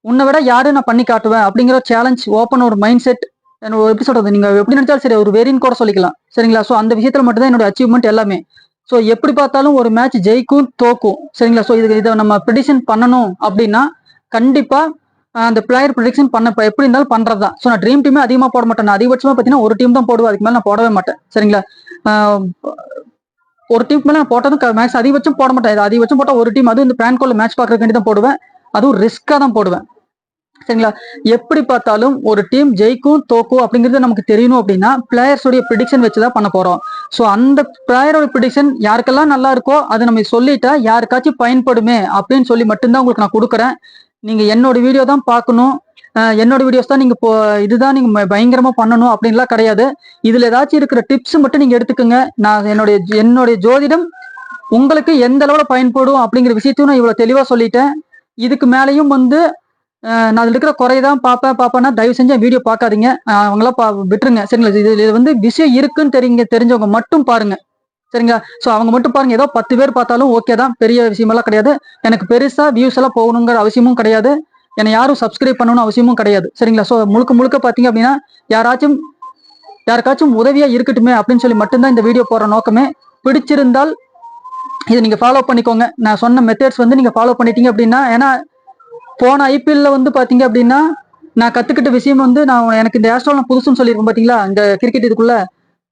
Speaker 1: உன்னை விட யாரு நான் பண்ணி காட்டுவேன் அப்படிங்கிற சேலஞ்ச் ஓப்பன் ஒரு மைண்ட் செட் என்னோட எப்படி சொல்றது நீங்க எப்படி நினைச்சாலும் சரி ஒரு வெறின்னு கூட சொல்லிக்கலாம். சரிங்களா? ஸோ அந்த விஷயத்துல மட்டும்தான் என்னோட அச்சீவ்மெண்ட் எல்லாமே. ஸோ எப்படி பார்த்தாலும் ஒரு மேட்ச் ஜெயிக்கும் தோக்கும். சரிங்களா? ஸோ இது இதை நம்ம ப்ரிடிக்ஷன் பண்ணணும் அப்படின்னா கண்டிப்பா அந்த பிளேயர் ப்ரிடிக்ஷன் பண்ண எப்படி இருந்தாலும் பண்றது தான் ஸோ நான் ட்ரீம் டீமே அதிகமாக போட மாட்டேன். நான் அதிகபட்சமா பார்த்தீங்கன்னா ஒரு டீம் தான் போடுவேன். அதுக்கு மேலே நான் போடவே மாட்டேன். சரிங்களா? ஒரு டீம் மேலே நான் போட்டதும் மேட்ச் அதிகபட்சம் போட மாட்டேன். இது அதிகபட்சம் போட்டால் ஒரு டீம் அதுவும் இந்த பேன் கோல்ல மேட்ச் பார்க்கறதுக்காண்டி தான் போடுவேன். அதுவும் ரிஸ்க்காக தான் போடுவேன். சரிங்களா? எப்படி பார்த்தாலும் ஒரு டீம் ஜெயிக்கும் தோக்கும் அப்படிங்கிறது நமக்கு தெரியணும் அப்படின்னா பிளேயர்ஸோடைய ப்ரிடிக்ஷன் வச்சு தான் பண்ண போகிறோம் ஸோ அந்த பிளேயரோட ப்ரிடிக்ஷன் யாருக்கெல்லாம் நல்லா இருக்கோ அதை நம்ம சொல்லிட்டா யாருக்காச்சும் பயன்படுமே அப்படின்னு சொல்லி மட்டும்தான் உங்களுக்கு நான் கொடுக்குறேன். நீங்கள் என்னோட வீடியோ தான் பார்க்கணும். என்னோட வீடியோஸ் தான் நீங்க இப்போ இதுதான் நீங்க பயங்கரமா பண்ணணும் அப்படின்லாம் கிடையாது. இதுல ஏதாச்சும் இருக்கிற டிப்ஸ் மட்டும் நீங்க எடுத்துக்கோங்க. நான் என்னுடைய என்னுடைய ஜோதிடம் உங்களுக்கு எந்த அளவுல பயன்படும் அப்படிங்கிற விஷயத்தையும் நான் இவ்வளவு தெளிவா சொல்லிட்டேன். இதுக்கு மேலேயும் வந்து நான் அதில் இருக்கிற குறைதான் பார்ப்பேன் பார்ப்பேன்னா தயவு செஞ்சு வீடியோ பார்க்காதீங்க. அவங்களாம் பா விட்டுருங்க. சரிங்களா? இது இது வந்து விஷயம் இருக்குன்னு தெரியுங்க தெரிஞ்சவங்க மட்டும் பாருங்க. சரிங்களா? ஸோ அவங்க மட்டும் பாருங்க. ஏதோ பத்து பேர் பார்த்தாலும் ஓகே தான். பெரிய விஷயமெல்லாம் கிடையாது. எனக்கு பெருசாக வியூஸ் எல்லாம் போகணுங்கிற அவசியமும் கிடையாது. என்னை யாரும் சப்ஸ்கிரைப் பண்ணணும்னு அவசியமும் கிடையாது. சரிங்களா? ஸோ முழுக்க முழுக்க பார்த்தீங்க அப்படின்னா யாராச்சும் யாருக்காச்சும் உதவியாக இருக்கட்டுமே அப்படின்னு சொல்லி மட்டும்தான் இந்த வீடியோ போடுற நோக்கமே பிடிச்சிருந்தால் இதை நீங்கள் ஃபாலோ பண்ணிக்கோங்க. நான் சொன்ன மெத்தட்ஸ் வந்து நீங்கள் ஃபாலோ பண்ணிட்டீங்க அப்படின்னா ஏன்னா போன ஐபிஎல்ல வந்து பார்த்தீங்க அப்படின்னா நான் கற்றுக்கிட்ட விஷயம் வந்து நான் எனக்கு இந்த ஏஸ்ட்ரோலாம் புதுசுன்னு சொல்லியிருக்கேன் பார்த்தீங்களா? இந்த கிரிக்கெட் இதுக்குள்ள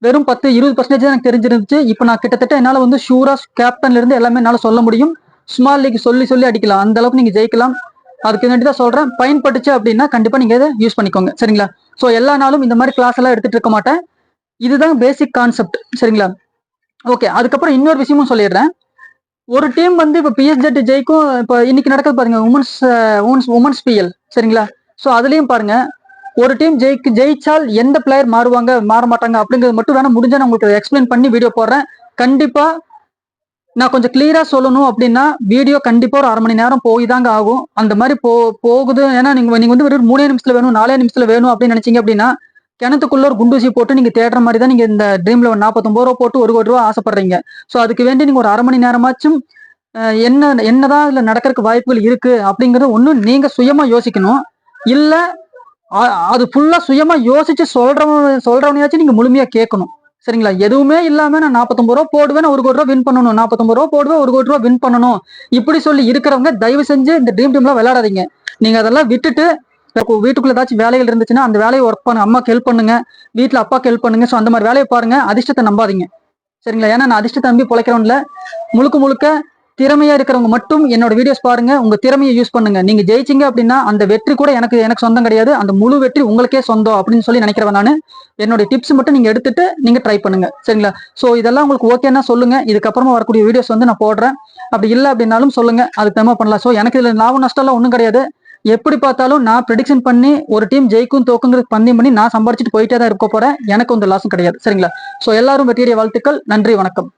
Speaker 1: வெறும் பத்து இருபது பர்சன்டேஜ் எனக்கு தெரிஞ்சிருந்துச்சு. இப்போ நான் கிட்டத்தட்ட என்னால் வந்து ஷூராக கேப்டன்லேருந்து எல்லாமே என்னால் சொல்ல முடியும். ஸ்மால் லீக் சொல்லி சொல்லி அடிக்கலாம். அந்த அளவுக்கு நீங்கள் ஜெயிக்கலாம். அதுக்கு வேண்டி தான் சொல்றேன் பயன்பட்டுச்சு அப்படின்னா கண்டிப்பா நீங்க இதை யூஸ் பண்ணிக்கோங்க. சரிங்களா? ஸோ எல்லா நாளும் இந்த மாதிரி கிளாஸ் எல்லாம் எடுத்துட்டு இருக்க மாட்டேன். இதுதான் பேசிக் கான்செப்ட் சரிங்களா? ஓகே அதுக்கப்புறம் இன்னொரு விஷயமும் சொல்லிடுறேன். ஒரு டீம் வந்து இப்போ பிஎஸ்ஜெட் ஜெயிக்கும் இப்போ இன்னைக்கு நடக்குது பாருங்க உமன்ஸ் உமன்ஸ் உமன்ஸ் பிஎல் சரிங்களா? ஸோ அதுலேயும் பாருங்க ஒரு டீம் ஜெயிக்கு ஜெயிச்சால் எந்த பிளேயர் மாறுவாங்க மாற மாட்டாங்க அப்படிங்கிறது மட்டும் வேணா முடிஞ்சா நான் உங்களுக்கு எக்ஸ்பிளைன் பண்ணி வீடியோ போடுறேன். கண்டிப்பாக நான் கொஞ்சம் கிளியரா சொல்லணும் அப்படின்னா வீடியோ கண்டிப்பா ஒரு அரை மணி நேரம் போய் தாங்க ஆகும். அந்த மாதிரி போ போகுது. ஏன்னா நீங்க நீங்க வந்து வெறும் மூணே நிமிஷத்துல வேணும் நாலே நிமிஷத்துல வேணும் அப்படின்னு நினைச்சீங்க அப்படின்னா கிணத்துக்குள்ள ஒரு குண்டூசி போட்டு நீங்க தேடுற மாதிரி தான் நீங்க இந்த ட்ரீம்ல ஒரு நாற்பத்தொன்பது ரூபா போட்டு ஒரு கோடி ரூபா ஆசைப்படுறீங்க. ஸோ அதுக்கு வேண்டி நீங்க ஒரு அரை மணி நேரமாச்சும் என்ன என்னதான் இதுல நடக்கிறதுக்கு வாய்ப்புகள் இருக்கு அப்படிங்கறது ஒன்றும் நீங்க சுயமா யோசிக்கணும். இல்ல அது ஃபுல்லா சுயமா யோசிச்சு சொல்றவன் சொல்றவனையாச்சும் நீங்க முழுமையா கேட்கணும். சரிங்களா? எதுவுமே இல்லாம நான் நாற்பத்தொம்பது ரூபா போடுவேன் நான் ஒரு கோடி ரூபா வின் பண்ணணும். நாற்பத்தொம்பது ரூபா போடுவேன் ஒரு கோடி ரூபா வின் பண்ணணும். இப்படி சொல்லி இருக்கிறவங்க தயவு செஞ்சு இந்த ட்ரீம் டீம்லாம் விளையாடாதீங்க. நீங்க அதெல்லாம் விட்டுட்டு வீட்டுக்குள்ள ஏதாச்சும் வேலைகள் இருந்துச்சுன்னா அந்த வேலையை ஒர்க் பண்ண. அம்மாக்கு ஹெல்ப் பண்ணுங்க. வீட்டுல அப்பாக்கு ஹெல்ப் பண்ணுங்க. ஸோ அந்த மாதிரி வேலையை பாருங்க. அதிர்ஷ்டத்தை நம்பாதீங்க. சரிங்களா? ஏன்னா நான் அதிர்ஷ்டத்தை நம்பி பிழைக்கிறவன்ல முழுக்க முழுக்க திறமையா இருக்கிறவங்க மட்டும் என்னோட வீடியோஸ் பாருங்க. உங்க திறமையை யூஸ் பண்ணுங்க. நீங்க ஜெயிச்சிங்க அப்படின்னா அந்த வெற்றி கூட எனக்கு எனக்கு சொந்தம் கிடையாது. அந்த முழு வெற்றி உங்களுக்கே சொந்தம் அப்படின்னு சொல்லி நினைக்கிறவன் நான். என்னோட டிப்ஸ் மட்டும் நீங்க எடுத்துட்டு நீங்க ட்ரை பண்ணுங்க. சரிங்களா? சோ இதெல்லாம் உங்களுக்கு ஓகேன்னா சொல்லுங்க. இதுக்கப்புறமா வரக்கூடிய வீடியோஸ் வந்து நான் போடுறேன். அப்படி இல்லை அப்படின்னாலும் சொல்லுங்க. அதுக்கு தகுந்த பண்ணலாம். ஸோ எனக்கு இதுல லாபம் நஷ்டம் எல்லாம் ஒன்றும் கிடையாது. எப்படி பார்த்தாலும் நான் ப்ரெடிக்ஷன் பண்ணி ஒரு டீம் ஜெயிக்கும் தோக்குங்கிறது பந்தயம் பண்ணி நான் சம்பாரிச்சிட்டு போயிட்டே தான் இருக்க போறேன். எனக்கு வந்து லாசம் கிடையாது. சரிங்களா? ஸோ எல்லாரும் வெற்றியுடைய வாழ்த்துக்கள். நன்றி வணக்கம்.